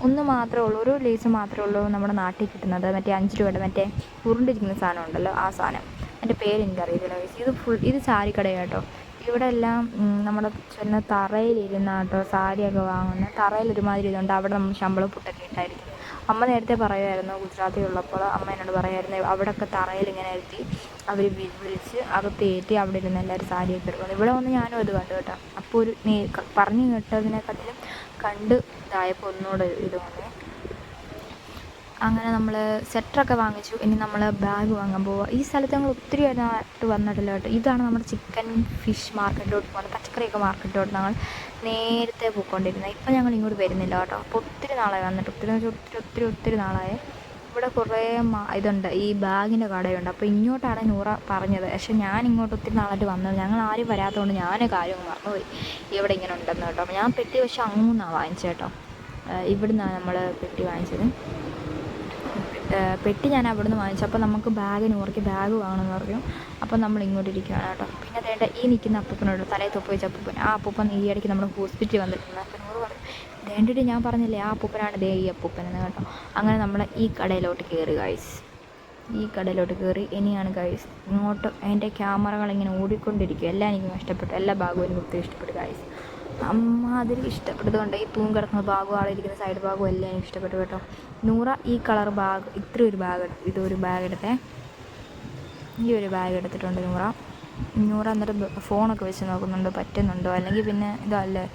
ഒന്ന് മാത്രമേ ഉള്ളൂ. ഒരു ലേസ് മാത്രമേ ഉള്ളൂ നമ്മുടെ നാട്ടിൽ കിട്ടുന്നത്. മറ്റേ അഞ്ച് രൂപയുടെ മറ്റേ ഉരുണ്ടിരിക്കുന്ന സാധനം ഉണ്ടല്ലോ ആ സാധനം. എന്റെ പേര് എനിക്കറിയത്തില്ല ഗൈസ് ഇത് ഫുൾ ഇത് സാരി കടയാണ് കേട്ടോ ഇവിടെ എല്ലാം നമ്മുടെ ചെന്ന തറയിലിരുന്ന കേട്ടോ സാരിയൊക്കെ വാങ്ങുന്നത് തറയിൽ ഒരുമാതിരി ഇതുണ്ട്. അവിടെ നമ്മൾ ശമ്പളം പുട്ടൊക്കെ ഇട്ടായിരിക്കും. അമ്മ നേരത്തെ പറയുമായിരുന്നു ഗുജറാത്തിൽ ഉള്ളപ്പോൾ അമ്മ എന്നോട് പറയുമായിരുന്നു അവിടെയൊക്കെ തറയിൽ ഇങ്ങനെ ഇരുത്തി അവർ വിളിച്ച് അകത്ത് ഏറ്റി അവിടെ ഇരുന്ന് എല്ലാവരും സാരിയൊക്കെ എടുക്കുന്നു. ഇവിടെ വന്ന് ഞാനും അത് കണ്ടു കേട്ടോ. അപ്പോൾ ഒരു പറഞ്ഞു കേട്ടതിനെക്കാട്ടിലും കണ്ട് ഇതായപ്പോൾ ഒന്നുകൂടെ ഇത് വന്നേ അങ്ങനെ നമ്മൾ സെറ്ററൊക്കെ വാങ്ങിച്ചു. ഇനി നമ്മൾ ബാഗ് വാങ്ങാൻ പോവുക ഈ സ്ഥലത്ത് ഞങ്ങൾ ഒത്തിരി ആയിട്ട് വന്നിട്ടില്ല കേട്ടോ. ഇതാണ് നമ്മുടെ ചിക്കൻ ഫിഷ് മാർക്കറ്റിലോട്ട് പോകുന്നത് പച്ചക്കറിയൊക്കെ മാർക്കറ്റിലോട്ട് ഞങ്ങൾ നേരത്തെ പോയിക്കൊണ്ടിരുന്നത് ഇപ്പം ഞങ്ങൾ ഇങ്ങോട്ട് വരുന്നില്ല കേട്ടോ. അപ്പോൾ ഒത്തിരി നാളായി വന്നിട്ട്. ഒത്തിരി ഒത്തിരി ഒത്തിരി ഒത്തിരി നാളായി. ഇവിടെ കുറേ ഇതുണ്ട്. ഈ ബാഗിന്റെ കടയുണ്ട്. അപ്പോൾ ഇങ്ങോട്ടാണ് നൂറ പറഞ്ഞത്. പക്ഷേ ഞാൻ ഇങ്ങോട്ട് ഒത്തിരി നാളായിട്ട് വന്നത് ഞങ്ങൾ ആരും വരാത്തതുകൊണ്ട് ഞാൻ കാര്യം മറന്നുപോയി. ഇവിടെ ഇങ്ങനെ ഉണ്ടെന്ന് കേട്ടോ. ഞാൻ പെട്ടി പക്ഷേ അങ്ങൂന്നാണ് വാങ്ങിച്ചത് കേട്ടോ. ഇവിടുന്നാണ് നമ്മൾ പെട്ടി വാങ്ങിച്ചത്. പെട്ടി ഞാൻ അവിടെ നിന്ന് വാങ്ങിച്ചു. അപ്പോൾ നമുക്ക് ബാഗ് നൂറയ്ക്ക് ബാഗ് വാങ്ങണമെന്ന് പറഞ്ഞു. അപ്പോൾ നമ്മൾ ഇങ്ങോട്ട് ഇരിക്കുകയാണ് കേട്ടോ. പിന്നെ അതേണ്ട ഈ നിൽക്കുന്ന അപ്പൂപ്പനോട് തലയിൽ തൊപ്പ് വെച്ച അപ്പൂപ്പൻ. ആ അപ്പൂപ്പൻ ഈ ഇടയ്ക്ക് നമ്മുടെ ഹോസ്പിറ്റലിൽ വന്നിട്ടുണ്ട്. അപ്പോൾ നൂറ് പറഞ്ഞു ദേണ്ടിട്ട് ഞാൻ പറഞ്ഞില്ലേ ആ അപ്പൂപ്പനാണ് ദേ ഈ അപ്പൂപ്പൻ എന്ന് കേട്ടോ. അങ്ങനെ നമ്മൾ ഈ കടയിലോട്ട് കയറി ഗൈസ് ഈ കടയിലോട്ട് കയറി ഇനിയാണ് ഗൈസ് ഇങ്ങോട്ട് എന്റെ ക്യാമറകൾ ഇങ്ങനെ ഓടിക്കൊണ്ടിരിക്കും എല്ലാം എനിക്ക് ഇഷ്ടപ്പെട്ടു. എല്ലാ ഭാഗവും എനിക്ക് ഒത്തിരി ഇഷ്ടപ്പെട്ടു ഗൈസ് അമ്മാതിരി ഇഷ്ടപ്പെട്ടതുകൊണ്ട് ഈ തൂങ്ങി കിടക്കുന്ന ഭാഗവും ആളിരിക്കുന്ന സൈഡ് ഭാഗവും എല്ലാം എനിക്ക് ഇഷ്ടപ്പെട്ടു കേട്ടോ. നൂറ ഈ കളർ ബാഗ് ഇത്ര ഒരു ബാഗ് ഇതൊരു ബാഗ് എടുത്തേ. ഈ ഒരു ബാഗ് എടുത്തിട്ടുണ്ട് നൂറ. നൂറ എന്നിട്ട് ഫോണൊക്കെ വെച്ച് നോക്കുന്നുണ്ട് പറ്റുന്നുണ്ടോ? അല്ലെങ്കിൽ പിന്നെ ഇതല്ലേ?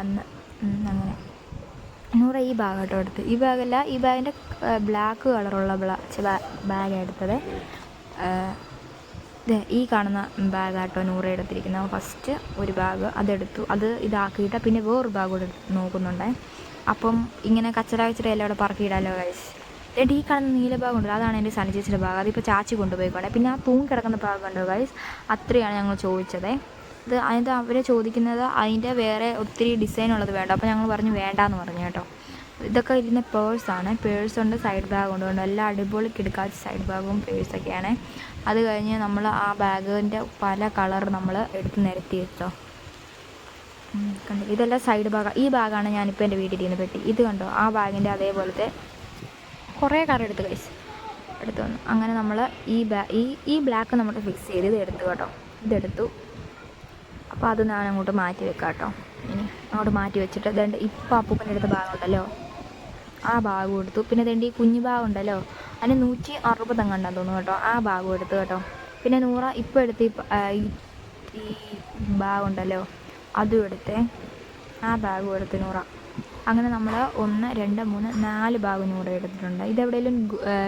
അന്ന് അങ്ങനെ. നൂറ ഈ ബാഗ് കേട്ടോ എടുത്ത്. ഈ ബാഗല്ല ഈ ബാഗിന്റെ ബ്ലാക്ക് കളറുള്ള ബാഗ് എടുത്തത്. ഈ കാണുന്ന ബാഗാട്ടോ നൂറ എടുത്തിരിക്കുന്നത്. ഫസ്റ്റ് ഒരു ബാഗ് അതെടുത്തു. അത് ഇതാക്കിയിട്ട് പിന്നെ വേറൊരു ബാഗ് കൂടെ നോക്കുന്നുണ്ടേ. അപ്പം ഇങ്ങനെ കച്ചറ കച്ചറ എല്ലാം അവിടെ പറക്കിയിടാലോ ഗൈസ് എന്നിട്ട് ഈ കാണുന്ന നീല ഭാഗം ഉണ്ടല്ലോ. അതാണ് എന്റെ സനിച്ചേച്ചിയുടെ ഭാഗം അതിപ്പോൾ ചാച്ചി കൊണ്ടുപോയിക്കോട്ടെ. പിന്നെ ആ തൂങ്ങി കിടക്കുന്ന ഭാഗം ഉണ്ടോ ഗൈസ് അത്രയാണ് ഞങ്ങൾ ചോദിച്ചത്. ഇത് അതിന്റെ അവർ ചോദിക്കുന്നത് അതിന്റെ വേറെ ഒത്തിരി ഡിസൈൻ ഉള്ളത് വേണ്ട. അപ്പോൾ ഞങ്ങൾ പറഞ്ഞു വേണ്ടാന്ന് പറഞ്ഞു കേട്ടോ. ഇതൊക്കെ ഇരുന്ന പേഴ്സാണ് പേഴ്സ് ഉണ്ട് സൈഡ് ബാഗ് ഉണ്ട് എല്ലാം അടിപൊളി കിടക്കാത്ത സൈഡ് ബാഗും പേഴ്സൊക്കെയാണ് അത് കഴിഞ്ഞ് നമ്മൾ ആ ബാഗിന്റെ പല കളർ നമ്മൾ എടുത്ത് നിരത്തി വെച്ചോ. കണ്ടോ? ഇതെല്ലാം സൈഡ് ബാഗ് ഈ ബാഗാണ് ഞാനിപ്പോൾ എന്റെ വീട്ടിൽ ഇരുന്ന് പെട്ടി. ഇത് കണ്ടോ? ആ ബാഗിന്റെ അതേപോലത്തെ കുറേ കളർ എടുത്ത് കഴിച്ച് എടുത്തു വന്നു. അങ്ങനെ നമ്മൾ ഈ ബാ ഈ ഈ ബ്ലാക്ക് നമ്മൾ ഫിക്സ് ചെയ്ത് ഇത് എടുത്തു കേട്ടോ. ഇതെടുത്തു അപ്പോൾ അത് ഞാൻ അങ്ങോട്ട് മാറ്റി വെക്കാം കേട്ടോ. ഇനി അങ്ങോട്ട് മാറ്റി വെച്ചിട്ട് ഇതുണ്ട് ഇപ്പോൾ അപ്പൂപ്പന്റെ അടുത്ത ഭാഗമുണ്ടല്ലോ ആ ഭാഗം എടുത്തു പിന്നെ ഇതുണ്ട് ഈ കുഞ്ഞു ഭാഗം ഉണ്ടല്ലോ അതിന് നൂറ്റി അറുപത് എങ്ങാണ്ടാന്ന് തോന്നുന്നു കേട്ടോ. ആ ഭാഗം എടുത്തു കേട്ടോ. പിന്നെ നൂറ ഇപ്പോൾ എടുത്ത് ഈ ബാഗ് ഉണ്ടല്ലോ അതും എടുത്തേ. ആ ഭാഗം എടുത്ത് നൂറ. അങ്ങനെ നമ്മൾ ഒന്ന് രണ്ട് മൂന്ന് നാല് ഭാഗം നൂറ എടുത്തിട്ടുണ്ട്. ഇതെവിടെയെങ്കിലും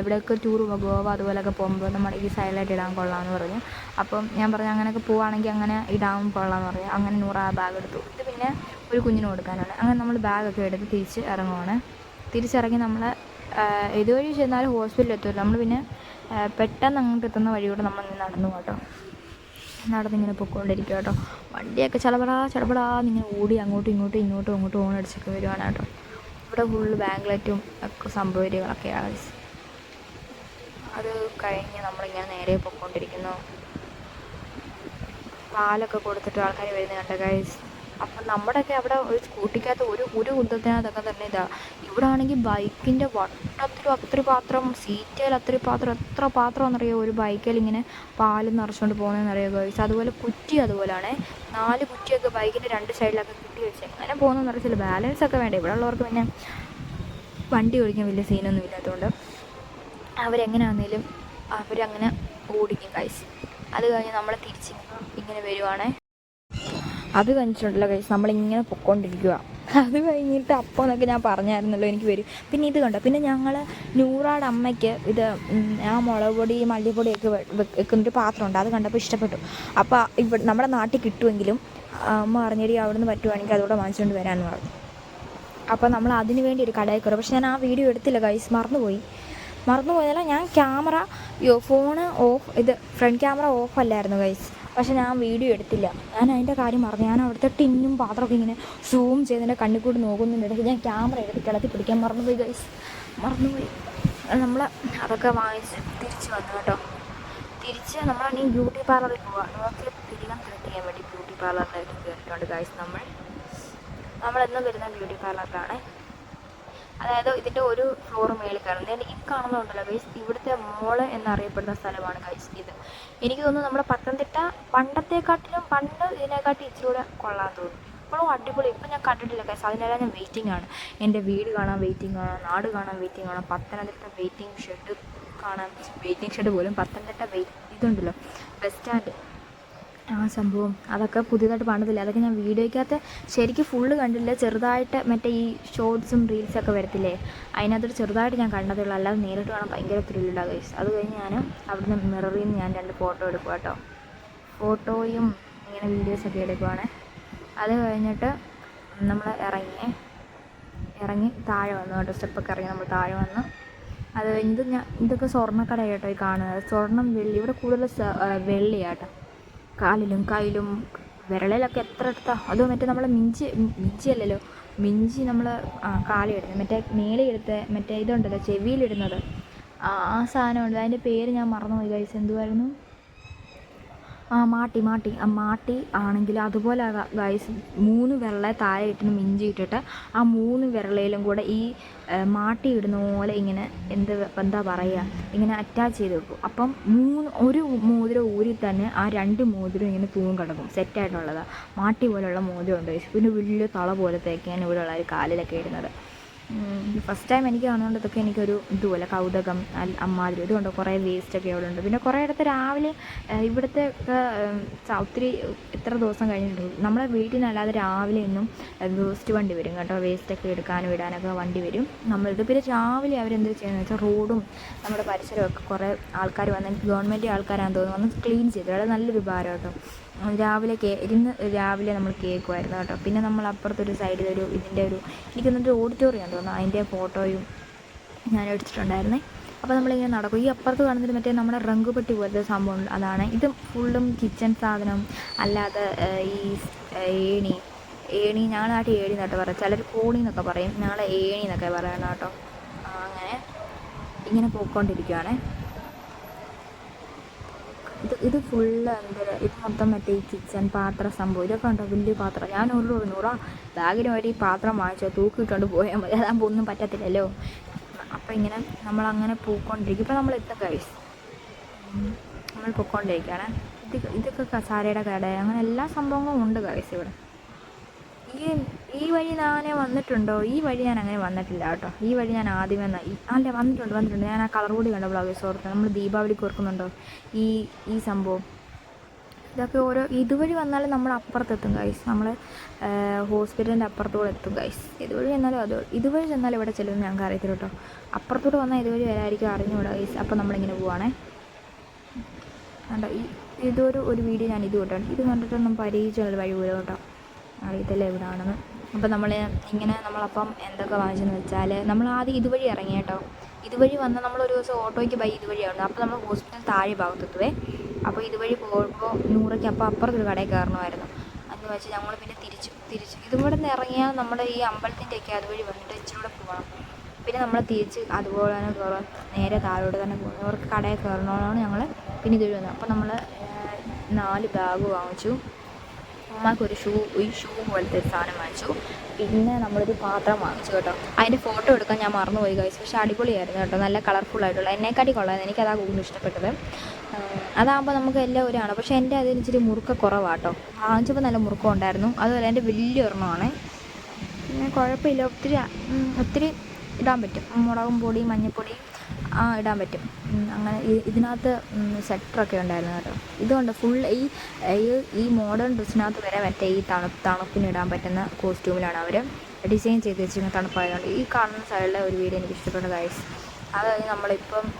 ഇവിടെയൊക്കെ ടൂർ ഗോവ അതുപോലെയൊക്കെ പോകുമ്പോൾ നമ്മൾ ഈ സൈഡിലായിട്ട് ഇടാൻ കൊള്ളാമെന്ന് പറഞ്ഞു. അപ്പം ഞാൻ പറഞ്ഞു അങ്ങനെയൊക്കെ പോവുകയാണെങ്കിൽ അങ്ങനെ ഇടാൻ കൊള്ളാമെന്ന് പറഞ്ഞു. അങ്ങനെ നൂറ ആ ബാഗ് എടുത്തു. ഇത് പിന്നെ ഒരു കുഞ്ഞിന് കൊടുക്കാനാണ്. അങ്ങനെ നമ്മൾ ബാഗൊക്കെ എടുത്ത് തിരിച്ച് ഇറങ്ങുവാണ്. തിരിച്ചിറങ്ങി നമ്മൾ ഇതുവഴി ചെന്നാലും ഹോസ്പിറ്റലിൽ എത്തുമല്ലോ. നമ്മൾ പിന്നെ പെട്ടെന്ന് അങ്ങോട്ട് എത്തുന്ന വഴിയോടെ നമ്മൾ ഇങ്ങനെ നടന്നു കേട്ടോ. നടന്നിങ്ങനെ പൊയ്ക്കൊണ്ടിരിക്കുക കേട്ടോ. വണ്ടിയൊക്കെ ചടപടാ ചടപടാന്നിങ്ങനെ ഓടി അങ്ങോട്ടും ഇങ്ങോട്ടും ഇങ്ങോട്ടും അങ്ങോട്ടും ഓണടിച്ചൊക്കെ വരുവാണ് കേട്ടോ. ഇവിടെ ഫുള്ള് ബാംഗ്ലറ്റും ഒക്കെ സംഭവരികളൊക്കെയാണ് അത് കഴിഞ്ഞ് നമ്മളിങ്ങനെ നേരെ പൊയ്ക്കൊണ്ടിരിക്കുന്നു. പാലൊക്കെ കൊടുത്തിട്ട് ആൾക്കാർ വരുന്നത് കണ്ട ഗൈസ് അപ്പം നമ്മുടെയൊക്കെ അവിടെ ഒരു സ്കൂട്ടിക്കകത്ത് ഒരു ഒരു കുന്തത്തിനകത്തൊക്കെ തന്നെ ഇതാ. ഇവിടെ ആണെങ്കിൽ ബൈക്കിന്റെ വട്ടത്തിലും അത്ര പാത്രം സീറ്റയിൽ അത്ര പാത്രം എത്ര പാത്രം എന്നറിയോ ഒരു ബൈക്കിൽ ഇങ്ങനെ പാൽ നിറച്ചുകൊണ്ട് പോകുന്നതെന്നറിയോ ഗൈസ് അതുപോലെ കുറ്റി അതുപോലെയാണേ നാല് കുറ്റിയൊക്കെ ബൈക്കിന്റെ രണ്ട് സൈഡിലൊക്കെ കിട്ടി വെച്ച് എങ്ങനെ പോകുന്നതെന്ന് അറിയത്തില്ല. ബാലൻസ് ഒക്കെ വേണ്ട? ഇവിടെ ഉള്ളവർക്ക് പിന്നെ വണ്ടി ഓടിക്കാൻ വലിയ സീനൊന്നും ഇല്ലാത്തതുകൊണ്ട് അവരെങ്ങനെയാണെങ്കിലും അവരങ്ങനെ ഓടിക്കും കഴിച്ച് അത് കഴിഞ്ഞ് നമ്മൾ തിരിച്ച് ഇങ്ങനെ വരുവാണേ. അത് കഴിഞ്ഞിട്ടുള്ള കൈസ് നമ്മളിങ്ങനെ പൊക്കോണ്ടിരിക്കുക അത് കഴിഞ്ഞിട്ട് അപ്പോൾ എന്നൊക്കെ ഞാൻ പറഞ്ഞായിരുന്നല്ലോ എനിക്ക് വരും. പിന്നെ ഇത് കണ്ടോ? പിന്നെ ഞങ്ങൾ നൂറാട് അമ്മയ്ക്ക് ഇത് ആ മുളക് പൊടി മല്ലിപ്പൊടിയൊക്കെ വെക്കുന്നൊരു പാത്രമുണ്ട് അത് കണ്ടപ്പോൾ ഇഷ്ടപ്പെട്ടു. അപ്പോൾ ഇവിടെ നമ്മുടെ നാട്ടിൽ കിട്ടുമെങ്കിലും അമ്മ പറഞ്ഞിട്ട് അവിടുന്ന് പറ്റുവാണെങ്കിൽ അതുകൂടെ വാങ്ങിച്ചുകൊണ്ട് വരാമെന്ന് പറഞ്ഞു. അപ്പോൾ നമ്മൾ അതിന് വേണ്ടി ഒരു കടയിൽ കയറും. പക്ഷെ ഞാൻ ആ വീഡിയോ എടുത്തില്ല ഗൈസ് മറന്നുപോയി. മറന്നുപോയതല്ല ഞാൻ ക്യാമറ ഫോണ് ഓഫ് ഇത് ഫ്രണ്ട് ക്യാമറ ഓഫ് അല്ലായിരുന്നു ഗൈസ് പക്ഷെ ഞാൻ വീഡിയോ എടുത്തില്ല. ഞാൻ അതിന്റെ കാര്യം മറന്നു ഞാൻ അവിടുത്തെ ടിന്നും പാത്രമൊക്കെ ഇങ്ങനെ സൂം ചെയ്ത് എന്റെ കണ്ണിൽ കൂടി നോക്കുന്നുണ്ട് ഞാൻ ക്യാമറ എടുത്ത് കിളത്തി പിടിക്കാൻ മറന്നുപോയി ഗൈസ് മറന്നുപോയി. നമ്മൾ അതൊക്കെ വാങ്ങിച്ച് തിരിച്ച് വന്നു കേട്ടോ. തിരിച്ച് നമ്മളാണെങ്കിൽ ബ്യൂട്ടി പാർലറിൽ പോവാം. നമുക്ക് തിരികം ത്രെഡ് ചെയ്യാൻ വേണ്ടി ബ്യൂട്ടി പാർലറിലേക്ക് കയറിയിട്ടുണ്ട് ഗൈസ് നമ്മൾ നമ്മളെന്നും വരുന്ന ബ്യൂട്ടി പാർലറിലാണ് അതായത് ഇതിന്റെ ഒരു ഫ്ലോർ മേളിൽ കയറുന്നത് ഈ കാണുന്നുണ്ടല്ലോ ഗൈസ് ഇവിടുത്തെ മോൾ എന്നറിയപ്പെടുന്ന സ്ഥലമാണ് ഗൈസ് ഇത്. എനിക്ക് തോന്നുന്നു നമ്മുടെ പത്തനംതിട്ട പണ്ടത്തെക്കാട്ടിലും പണ്ട് ഇതിനെക്കാട്ടി ഇച്ചിരി കൂടെ കൊള്ളാൻ തോന്നുന്നു ഇപ്പോഴും അടിപൊളി. ഇപ്പം ഞാൻ കണ്ടിട്ടില്ല കേസ് അതിനെല്ലാം ഞാൻ വെയിറ്റിംഗ് ആണ്. എന്റെ വീട് കാണാൻ വെയിറ്റിംഗ് ആണ്. നാട് കാണാൻ വെയിറ്റിംഗ് ആണ്. പത്തനംതിട്ട വെയിറ്റിംഗ് ഷെഡ് കാണാൻ വെയിറ്റിംഗ് ഷെഡ് പോലും പത്തനംതിട്ട വെയിറ്റ് ഇതുണ്ടല്ലോ. ബസ് സ്റ്റാൻഡ് ആ സംഭവം. അതൊക്കെ പുതിയതായിട്ട് പണിതില്ല? അതൊക്കെ ഞാൻ വീഡിയോയ്ക്കകത്ത് ശരിക്കും ഫുള്ള് കണ്ടില്ല? ചെറുതായിട്ട് മറ്റേ ഈ ഷോർട്സും റീൽസൊക്കെ വരത്തില്ലേ? അതിനകത്തൊരു ചെറുതായിട്ട് ഞാൻ കണ്ടതേ ഉള്ളൂ അല്ലാതെ നേരിട്ട് കാണാൻ ഭയങ്കര ത്രില്ലുണ്ടാകും ഗൈസ് അത് കഴിഞ്ഞ് ഞാൻ അവിടുന്ന് മിററിൽ നിന്ന് ഞാൻ രണ്ട് ഫോട്ടോ എടുക്കും കേട്ടോ. ഫോട്ടോയും ഇങ്ങനെ വീഡിയോസൊക്കെ എടുക്കുവാണ്. അത് കഴിഞ്ഞിട്ട് നമ്മൾ ഇറങ്ങി ഇറങ്ങി താഴെ വന്നു കേട്ടോ. സ്റ്റെപ്പൊക്കെ ഇറങ്ങി നമ്മൾ താഴെ വന്നു. അത് കഴിഞ്ഞ് ഇത് ഞാൻ ഇതൊക്കെ സ്വർണക്കട കേട്ടോ ഈ കാണുന്നത്. സ്വർണം വെള്ളി. ഇവിടെ കൂടുതൽ വെള്ളിയാട്ടോ കാലിലും കയ്യിലും വിരളിലൊക്കെ എത്ര എടുത്താ? അതോ മറ്റേ നമ്മളെ മിഞ്ചി മിഞ്ചി അല്ലല്ലോ മിഞ്ചി നമ്മൾ കാലി കാലിടുന്നത് മറ്റേ മേളി എടുത്ത് മറ്റേ ഇതുണ്ടല്ലോ ചെവിയിലിടുന്നത്. ആ സാധനം ഉണ്ട് അതിന്റെ പേര് ഞാൻ മറന്നുപോയി കഴിച്ച് എന്തുമായിരുന്നു ആ മാട്ടി മാട്ടി. ആ മാട്ടി ആണെങ്കിൽ അതുപോലെ ഗൈസ് മൂന്ന് വിരളെ താഴെ ഇട്ടിന് മിഞ്ചി ഇട്ടിട്ട് ആ മൂന്ന് വിരളയിലും കൂടെ ഈ മാട്ടി ഇടുന്ന പോലെ ഇങ്ങനെ എന്ത് എന്താ പറയുക ഇങ്ങനെ അറ്റാച്ച് ചെയ്ത് വെക്കും. അപ്പം മൂന്ന് ഒരു മോതിരം ഊരി തന്നെ ആ രണ്ട് മോതിരം ഇങ്ങനെ തൂങ്ങും കിടക്കും. സെറ്റായിട്ടുള്ളതാണ് മാട്ടി പോലെയുള്ള മോതിരം ഉണ്ട്. പിന്നെ വലിയ തള പോലത്തേക്കാണ് ഇവിടെ ഉള്ള കാലിലൊക്കെ ഇടുന്നത്. ഫസ്റ്റ് ടൈം എനിക്ക് കാണുന്നതുകൊണ്ട് ഇതൊക്കെ എനിക്കൊരു ഇതുപോലെ കൗതുകം അമ്മാതിരി ഇതുകൊണ്ട് കുറേ വേസ്റ്റൊക്കെ അവിടെ ഉണ്ട്. പിന്നെ കുറേ ഇടത്ത് രാവിലെ ഇവിടുത്തെ ഒത്തിരി എത്ര ദിവസം കഴിഞ്ഞിട്ടുണ്ട് നമ്മളെ വീട്ടിൽ നിന്നല്ലാതെ രാവിലെ ഒന്നും വേസ്റ്റ് വണ്ടി വരും കേട്ടോ. വേസ്റ്റൊക്കെ എടുക്കാനും ഇടാനൊക്കെ വണ്ടി വരും. നമ്മളിത് പിന്നെ രാവിലെ അവരെന്ത് ചെയ്യുന്നത് വെച്ചാൽ റോഡും നമ്മുടെ പരിസരമൊക്കെ കുറേ ആൾക്കാർ വന്ന് ഗവൺമെന്റ് ആൾക്കാരാണെന്ന് തോന്നുന്നു വന്ന് ക്ലീൻ ചെയ്തു. അതായത് നല്ലൊരു ഉപകാരം കേട്ടോ. രാവിലെ കേ ഇന്ന് രാവിലെ നമ്മൾ കേൾക്കുമായിരുന്നു കേട്ടോ. പിന്നെ നമ്മൾ അപ്പുറത്തൊരു സൈഡിൽ ഒരു ഇതിന്റെ ഒരു എനിക്ക് എന്നിട്ട് ഓഡിറ്റോറിയം തോന്നുന്നു. അതിന്റെ ഫോട്ടോയും ഞാൻ എടുത്തിട്ടുണ്ടായിരുന്നേ. അപ്പോൾ നമ്മളിങ്ങനെ നടക്കും. ഈ അപ്പുറത്ത് കാണുന്നതിന് മറ്റേ നമ്മുടെ റങ്കുപെട്ടി പോലത്തെ സംഭവം അതാണ്. ഇത് ഫുള്ളും കിച്ചൺ സാധനം അല്ലാതെ ഈ ഏണി. ഏണി ഞങ്ങളുടെ നാട്ടിൽ ഏണി എന്നൊക്കെ പറയും. ചിലർ കോണി എന്നൊക്കെ പറയും. ഞങ്ങളെ ഏണി എന്നൊക്കെ പറയണം കേട്ടോ. അങ്ങനെ ഇങ്ങനെ പോയിക്കൊണ്ടിരിക്കുകയാണേ ഇത് ഇത് ഫുള്ള് എന്താ ഇത് മൊത്തം മറ്റേ ഈ കിച്ചൺ പാത്ര സംഭവം. ഇതൊക്കെ ഉണ്ടോ വലിയ പാത്രം. ഞാൻ ഒരു നൂറാ ബാഗിന് വരെ ഈ പാത്രം വാങ്ങിച്ചോ തൂക്കിയിട്ടുണ്ട് പോയാൽ മതി. അതാകുമ്പോൾ ഒന്നും പറ്റത്തില്ലല്ലോ. അപ്പം ഇങ്ങനെ നമ്മളങ്ങനെ പോയിക്കൊണ്ടിരിക്കും. ഇപ്പം നമ്മൾ എത്തും കഴിച്ച് നമ്മൾ പോയിക്കൊണ്ടിരിക്കുകയാണ്. ഇത് ഇതൊക്കെ കസാരയുടെ കട അങ്ങനെ എല്ലാ സംഭവങ്ങളും ഉണ്ട് കഴിച്ച് ഇവിടെ. ഈ ഈ വഴി ഞാൻ അങ്ങനെ വന്നിട്ടുണ്ടോ? ഈ വഴി ഞാൻ അങ്ങനെ വന്നിട്ടില്ല കേട്ടോ. ഈ വഴി ഞാൻ ആദ്യമേ അല്ല വന്നിട്ടുണ്ട് വന്നിട്ടുണ്ട്. ഞാൻ ആ കളർ കൂടി കണ്ട ബ്ലോഗേഴ്സ് ഓർത്ത് നമ്മൾ ദീപാവലി ഓർക്കുന്നുണ്ടോ ഈ ഈ സംഭവം. ഇതൊക്കെ ഓരോ ഇതുവഴി വന്നാലും നമ്മൾ അപ്പുറത്തെത്തും ഗൈസ് നമ്മൾ ഹോസ്പിറ്റലിന്റെ അപ്പുറത്തൂടെ എത്തും ഗൈസ് ഇതുവഴി ചെന്നാലും അത് ഇതുവഴി ചെന്നാലും ഇവിടെ ചെല്ലുമെന്ന് ഞങ്ങൾക്ക് അറിയത്തില്ല കേട്ടോ. അപ്പുറത്തോട്ട് വന്നാൽ ഇതുവഴി വരായിരിക്കും അറിഞ്ഞുകൂടാ ഗൈസ് അപ്പോൾ നമ്മളിങ്ങനെ പോവാണേ. കണ്ടോ? ഈ ഇതൊരു ഒരു വീഡിയോ ഞാൻ ഇത് കൊണ്ടാണ് ഇത് കണ്ടിട്ടൊന്നും പരിചയമുള്ള വഴി പോലും കേട്ടോ. അറിയത്തില്ല എവിടാണെന്ന്. അപ്പോൾ നമ്മൾ ഇങ്ങനെ നമ്മളപ്പം എന്തൊക്കെ വാങ്ങിച്ചെന്ന് വെച്ചാൽ നമ്മൾ ആദ്യം ഇതുവഴി ഇറങ്ങി കേട്ടോ. ഇതുവഴി വന്ന് നമ്മൾ ഒരു ദിവസം ഓട്ടോയ്ക്ക് ബൈ ഇതുവഴിയാണ് അപ്പോൾ നമ്മൾ ഹോസ്പിറ്റൽ താഴെ ഭാഗത്തെത്തുവേ. അപ്പോൾ ഇതുവഴി പോകുമ്പോൾ നൂറയ്ക്ക് അപ്പോൾ അപ്പുറത്തൊരു കടയിൽ കയറണമായിരുന്നു. എന്ന് വെച്ച് ഞങ്ങൾ പിന്നെ തിരിച്ചു തിരിച്ചു ഇതുപോലെ നിന്ന് ഇറങ്ങിയാൽ നമ്മുടെ ഈ അമ്പലത്തിന്റെയൊക്കെ അതുവഴി വന്നിട്ട് ഇച്ചിരി കൂടെ പോകണം. പിന്നെ നമ്മൾ തിരിച്ച് അതുപോലെ തന്നെ കയറും. നേരെ താഴോട്ട് തന്നെ പോകും. അവർക്ക് കടയിൽ കയറണമെന്നാണ് ഞങ്ങൾ പിന്നെ ഇത് വന്നത്. അപ്പോൾ നമ്മൾ നാല് ബാഗ് വാങ്ങിച്ചു. ഉമ്മാക്ക് ഒരു ഷൂ ഈ ഷൂ പോലത്തെ ഒരു സാധനം വാങ്ങിച്ചു. പിന്നെ നമ്മളൊരു പാത്രം വാങ്ങിച്ചു കേട്ടോ. അതിന്റെ ഫോട്ടോ എടുക്കാൻ ഞാൻ മറന്നുപോയി കഴിച്ചു പക്ഷെ അടിപൊളിയായിരുന്നു കേട്ടോ. നല്ല കളർഫുൾ ആയിട്ടുള്ള. എന്നെക്കാട്ടി കൊള്ളായിരുന്നു എനിക്കതാ കൂടുതൽ ഇഷ്ടപ്പെട്ടത്. അതാകുമ്പോൾ നമുക്ക് എല്ലാം ഒരാണ്. പക്ഷേ എന്റെ അതിന് ഇച്ചിരി മുറുക്ക കുറവാട്ടോ വാങ്ങിച്ചപ്പോൾ നല്ല മുറുക്കം ഉണ്ടായിരുന്നു. അതുപോലെ എന്റെ വലിയ ഒരെണ്ണമാണ്. പിന്നെ കുഴപ്പമില്ല. ഒത്തിരി ഒത്തിരി ഇടാൻ പറ്റും. മുളകും പൊടി മഞ്ഞൾപ്പൊടി ആ ഇടാൻ പറ്റും. അങ്ങനെ ഇതിനകത്ത് സെറ്ററൊക്കെ ഉണ്ടായിരുന്നു കേട്ടോ. ഇതുകൊണ്ട് ഫുൾ ഈ ഈ- മോഡേൺ ഡ്രസ്സിനകത്ത് വരെ മറ്റേ ഈ തണു തണുപ്പിന് ഇടാൻ പറ്റുന്ന കോസ്റ്റ്യൂമിലാണ് അവർ ഡിസൈൻ ചെയ്ത് വെച്ചിരിക്കുന്നത് തണുപ്പായതുകൊണ്ട്. ഈ കാണുന്ന സൈഡിലെ ഒരു വീട് എനിക്ക് ഇഷ്ടപ്പെട്ട ഗൈസ് അതായത് നമ്മളിപ്പം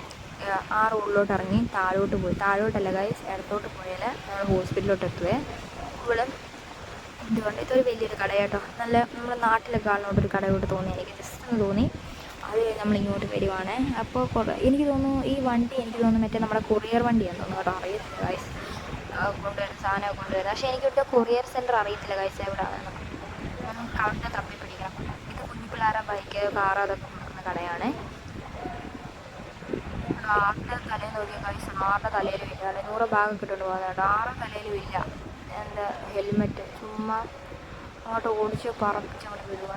ആ റോഡിലോട്ട് ഇറങ്ങി താഴോട്ട് പോയി. താഴോട്ടല്ല ഗൈസ് ഇടത്തോട്ട് പോയാൽ നമ്മൾ ഹോസ്പിറ്റലിലോട്ട് എത്തുവേ. ഇവിടെ ഇതുകൊണ്ട് ഇതൊരു വലിയൊരു കട കേട്ടോ. നല്ല നമ്മുടെ നാട്ടിലൊക്കെ കാണുന്നോണ്ടൊരു കടയോട്ട് തോന്നി. എനിക്ക് ജസ്റ്റ് ഒന്ന് തോന്നി. കഴിഞ്ഞ് നമ്മൾ ഇങ്ങോട്ട് വരുവാണ്. അപ്പോൾ കുറേ എനിക്ക് തോന്നുന്നു ഈ വണ്ടി എനിക്ക് തോന്നുന്നു മറ്റേ നമ്മുടെ കൊറിയർ വണ്ടിയാണെന്ന് തോന്നുന്നു കേട്ടോ. അറിയത്തില്ല ഗൈസ് കൊണ്ടുവരുന്ന സാധനമൊക്കെ കൊണ്ടുവരുന്നത് പക്ഷേ എനിക്ക് ഇവിടെ കൊറിയർ സെന്റർ അറിയത്തില്ല ഗൈസ് എവിടെയാണെന്ന് അവിടെ തപ്പി പിടിക്കണം. ഇത് കുഞ്ഞു പിള്ളേരുടെ ബൈക്ക് കാറ് അതൊക്കെ കൊണ്ടുവരുന്ന കടയാണ്. ആറിന്റെ തലയിൽ നോക്കിയ ഗൈസ് ആറിന്റെ ഇല്ല. അല്ലെങ്കിൽ നൂറ് ഭാഗം കിട്ടുകൊണ്ട് പോകുന്നുണ്ട് ആറ് തലയിലും ഇല്ല. എന്താ ഹെൽമെറ്റ് ചുമ്മാ അങ്ങോട്ട് ഓടിച്ച് പറപ്പിച്ച് അങ്ങോട്ട് വിടുക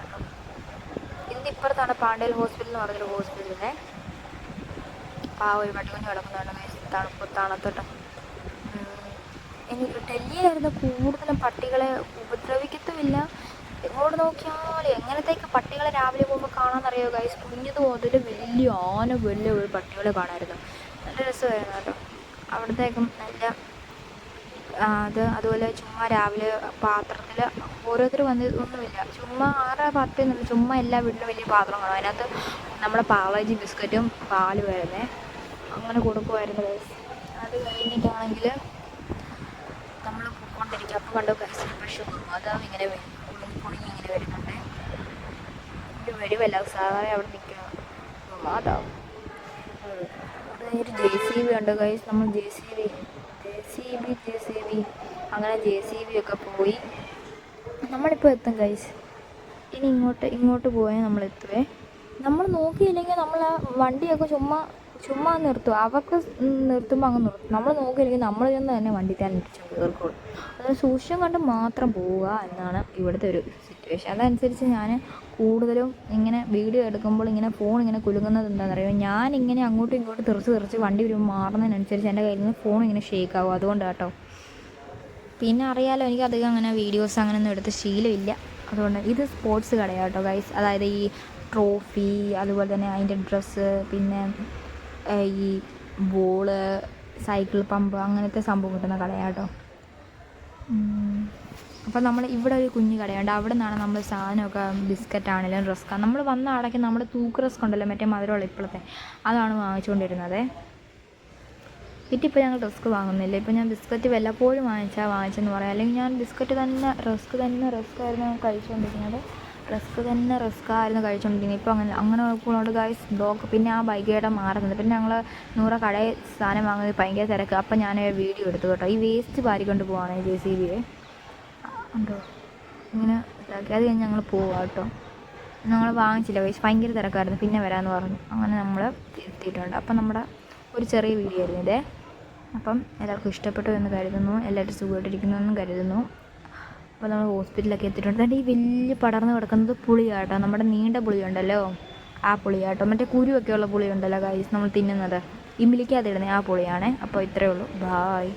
കേട്ടോ ഇതിന്റെ ഇപ്പുറത്താണ് പാണ്ഡേൽ ഹോസ്പിറ്റൽ എന്ന് പറഞ്ഞൊരു ഹോസ്പിറ്റലിനെ ആ ഒരു പട്ടികുഞ്ഞ് കിടക്കുന്നുണ്ട്. തണുപ്പ് തണുത്തിട്ട്. എനിക്ക് ഡൽഹിയിലായിരുന്നു കൂടുതലും പട്ടികളെ ഉപദ്രവിക്കത്തുമില്ല. എങ്ങോട്ട് നോക്കിയാലും എങ്ങനത്തേക്ക് പട്ടികളെ രാവിലെ പോകുമ്പോൾ കാണാമെന്നറിയോ ഗൈസ് കുഞ്ഞത് മുതൽ വലിയ ആന വലിയ ഒരു പട്ടികളെ കാണാമായിരുന്നു നല്ല രസമായിരുന്നു കേട്ടോ. അവിടത്തേക്കും നല്ല അത് അതുപോലെ ചുമ്മാ രാവിലെ പാത്രത്തിൽ ഓരോരുത്തർ വന്ന് ഒന്നുമില്ല. ചുമ്മാ ആറ് പത്തൊന്നുമില്ല ചുമ്മാ എല്ലാ വീട്ടിലും വലിയ പാത്രം കാണും അതിനകത്ത് നമ്മുടെ പാവാജി ബിസ്ക്കറ്റും പാൽ വരുന്നേ അങ്ങനെ കൊടുക്കുമായിരുന്നു. അത് കഴിഞ്ഞിട്ടാണെങ്കിൽ നമ്മൾ പോയിക്കൊണ്ടിരിക്കുക അപ്പോൾ കണ്ടു കൈസിൽ പശു അതാവും ഇങ്ങനെ. കുടുങ്ങി ഇങ്ങനെ വരുന്നുണ്ട്. ഒരു വരുമല്ല സാധാരണ അവിടെ നിൽക്കണം അതാവും ഒരു ജെ സി ബി ഉണ്ട് കൈസ് നമ്മൾ J C B C B J C B അങ്ങനെ ജെ സി ബി ഒക്കെ പോയി. നമ്മളിപ്പോൾ എത്തും കൈസ് ഇനി ഇങ്ങോട്ട് ഇങ്ങോട്ട് പോയാൽ നമ്മൾ എത്തുവേ നമ്മൾ നോക്കിയില്ലെങ്കിൽ നമ്മൾ ആ വണ്ടിയൊക്കെ ചുമ്മാ ചുമ്മാ നിർത്തും. അവർക്ക് നിർത്തുമ്പോൾ അങ്ങ് നിർത്തും. നമ്മൾ നോക്കിയില്ലെങ്കിൽ നമ്മൾ ചെന്ന് തന്നെ വണ്ടി തന്നെ ഇടിച്ച് കയറിക്കോളും അതായത് സൂക്ഷ്യം കണ്ട് മാത്രം പോവുക എന്നാണ് ഇവിടുത്തെ ഒരു സിറ്റുവേഷൻ അതനുസരിച്ച് ഞാൻ കൂടുതലും ഇങ്ങനെ വീഡിയോ എടുക്കുമ്പോൾ ഇങ്ങനെ ഫോൺ ഇങ്ങനെ കുലുങ്ങുന്നത് എന്താണെന്ന് അറിയുമോ ഞാൻ ഇങ്ങനെ അങ്ങോട്ടും ഇങ്ങോട്ടും തെറിച്ച് തെറിച്ച് വണ്ടി വരുമ്പോൾ മാറുന്നതിനനുസരിച്ച് എന്റെ കയ്യിൽ നിന്ന് ഫോൺ ഇങ്ങനെ ഷേക്ക് ആവും. അതുകൊണ്ട് കേട്ടോ പിന്നെ അറിയാലോ എനിക്ക് അധികം അങ്ങനെ വീഡിയോസ് അങ്ങനെ ഒന്നും എടുത്ത് ശീലമില്ല. അതുകൊണ്ട് ഇത് സ്പോർട്സ് കടയാണ് കേട്ടോ ഗൈസ് അതായത് ഈ ട്രോഫി അതുപോലെ തന്നെ അതിന്റെ ഡ്രസ്സ് പിന്നെ ഈ ബോൾ സൈക്കിൾ പമ്പ് അങ്ങനത്തെ സംഭവം കിട്ടുന്ന കടയാട്ടോ അപ്പോൾ നമ്മൾ ഇവിടെ ഒരു കുഞ്ഞു കടയുണ്ട്. അവിടെ നിന്നാണ് നമ്മൾ സാധനമൊക്കെ ബിസ്ക്കറ്റ് ആണെങ്കിലും റസ്ക് നമ്മൾ വന്ന അടയ്ക്ക് നമ്മുടെ തൂക്ക് റസ്ക് ഉണ്ടല്ലോ മറ്റേ മധുരമുള്ള ഇപ്പോഴത്തെ. അതാണ് വാങ്ങിച്ചുകൊണ്ടിരുന്നത്. ഇപ്പോൾ ഞങ്ങൾ റിസ്ക് വാങ്ങുന്നില്ല. ഇപ്പോൾ ഞാൻ ബിസ്ക്കറ്റ് വല്ലപ്പോഴും വാങ്ങിച്ചാൽ വാങ്ങിച്ചെന്ന് പറയാം. അല്ലെങ്കിൽ ഞാൻ ബിസ്ക്കറ്റ് തന്നെ റിസ്ക് തന്നെ റിസ്ക് ആയിരുന്നു കഴിച്ചുകൊണ്ടിരിക്കുന്നത് റിസ്ക് തന്നെ റിസ്ക് ആയിരുന്നു കഴിച്ചുകൊണ്ടിരുന്നത്. ഇപ്പോൾ അങ്ങനെ അങ്ങനെ നോക്കുമ്പോഴോട് ഗൈസ് ബ്ലോക്ക് പിന്നെ ആ ബൈക്കേടെ മാറുന്നത്. പിന്നെ ഞങ്ങൾ നൂറ് കടയിൽ സാധനം വാങ്ങുന്നത് ഭയങ്കര തിരക്ക്. അപ്പോൾ ഞാൻ വീഡിയോ എടുത്തു കേട്ടോ. ഈ വേസ്റ്റ് വാരിക്കൊണ്ട് പോവാണ് ജെ സി ബിയെ ഉണ്ടോ? ഇങ്ങനെ ഇതാക്കി. അത് കഴിഞ്ഞ് ഞങ്ങൾ പോവാം കേട്ടോ. ഞങ്ങൾ വാങ്ങിച്ചില്ല. പൈസ ഭയങ്കര തിരക്കായിരുന്നു. പിന്നെ വരാമെന്ന് പറഞ്ഞു. അങ്ങനെ നമ്മൾ എത്തിയിട്ടുണ്ട്. അപ്പം നമ്മുടെ ഒരു ചെറിയ വീഡിയോ ആയിരുന്നു ഇതേ. അപ്പം എല്ലാവർക്കും ഇഷ്ടപ്പെട്ടു എന്ന് കരുതുന്നു. എല്ലാവരും സുഖമായിട്ടിരിക്കുന്നു എന്നും കരുതുന്നു. അപ്പോൾ നമ്മൾ ഹോസ്പിറ്റലിലൊക്കെ എത്തിയിട്ടുണ്ട്. ദാണ്ടെ ഈ വലിയ പടർന്ന് കിടക്കുന്നത് പുളിയാട്ടോ. നമ്മുടെ നീണ്ട പുളിയുണ്ടല്ലോ. ആ പുളിയാട്ടോ. മറ്റേ കുരുവൊക്കെയുള്ള പുളിയുണ്ടല്ലോ കൈസ് നമ്മൾ തിന്നുന്നത്. ഇമ്മിലിക്കാതെ ഇടുന്നത് ആ പുളിയാണേ. അപ്പോൾ ഇത്രയേ ഉള്ളൂ. ബായ്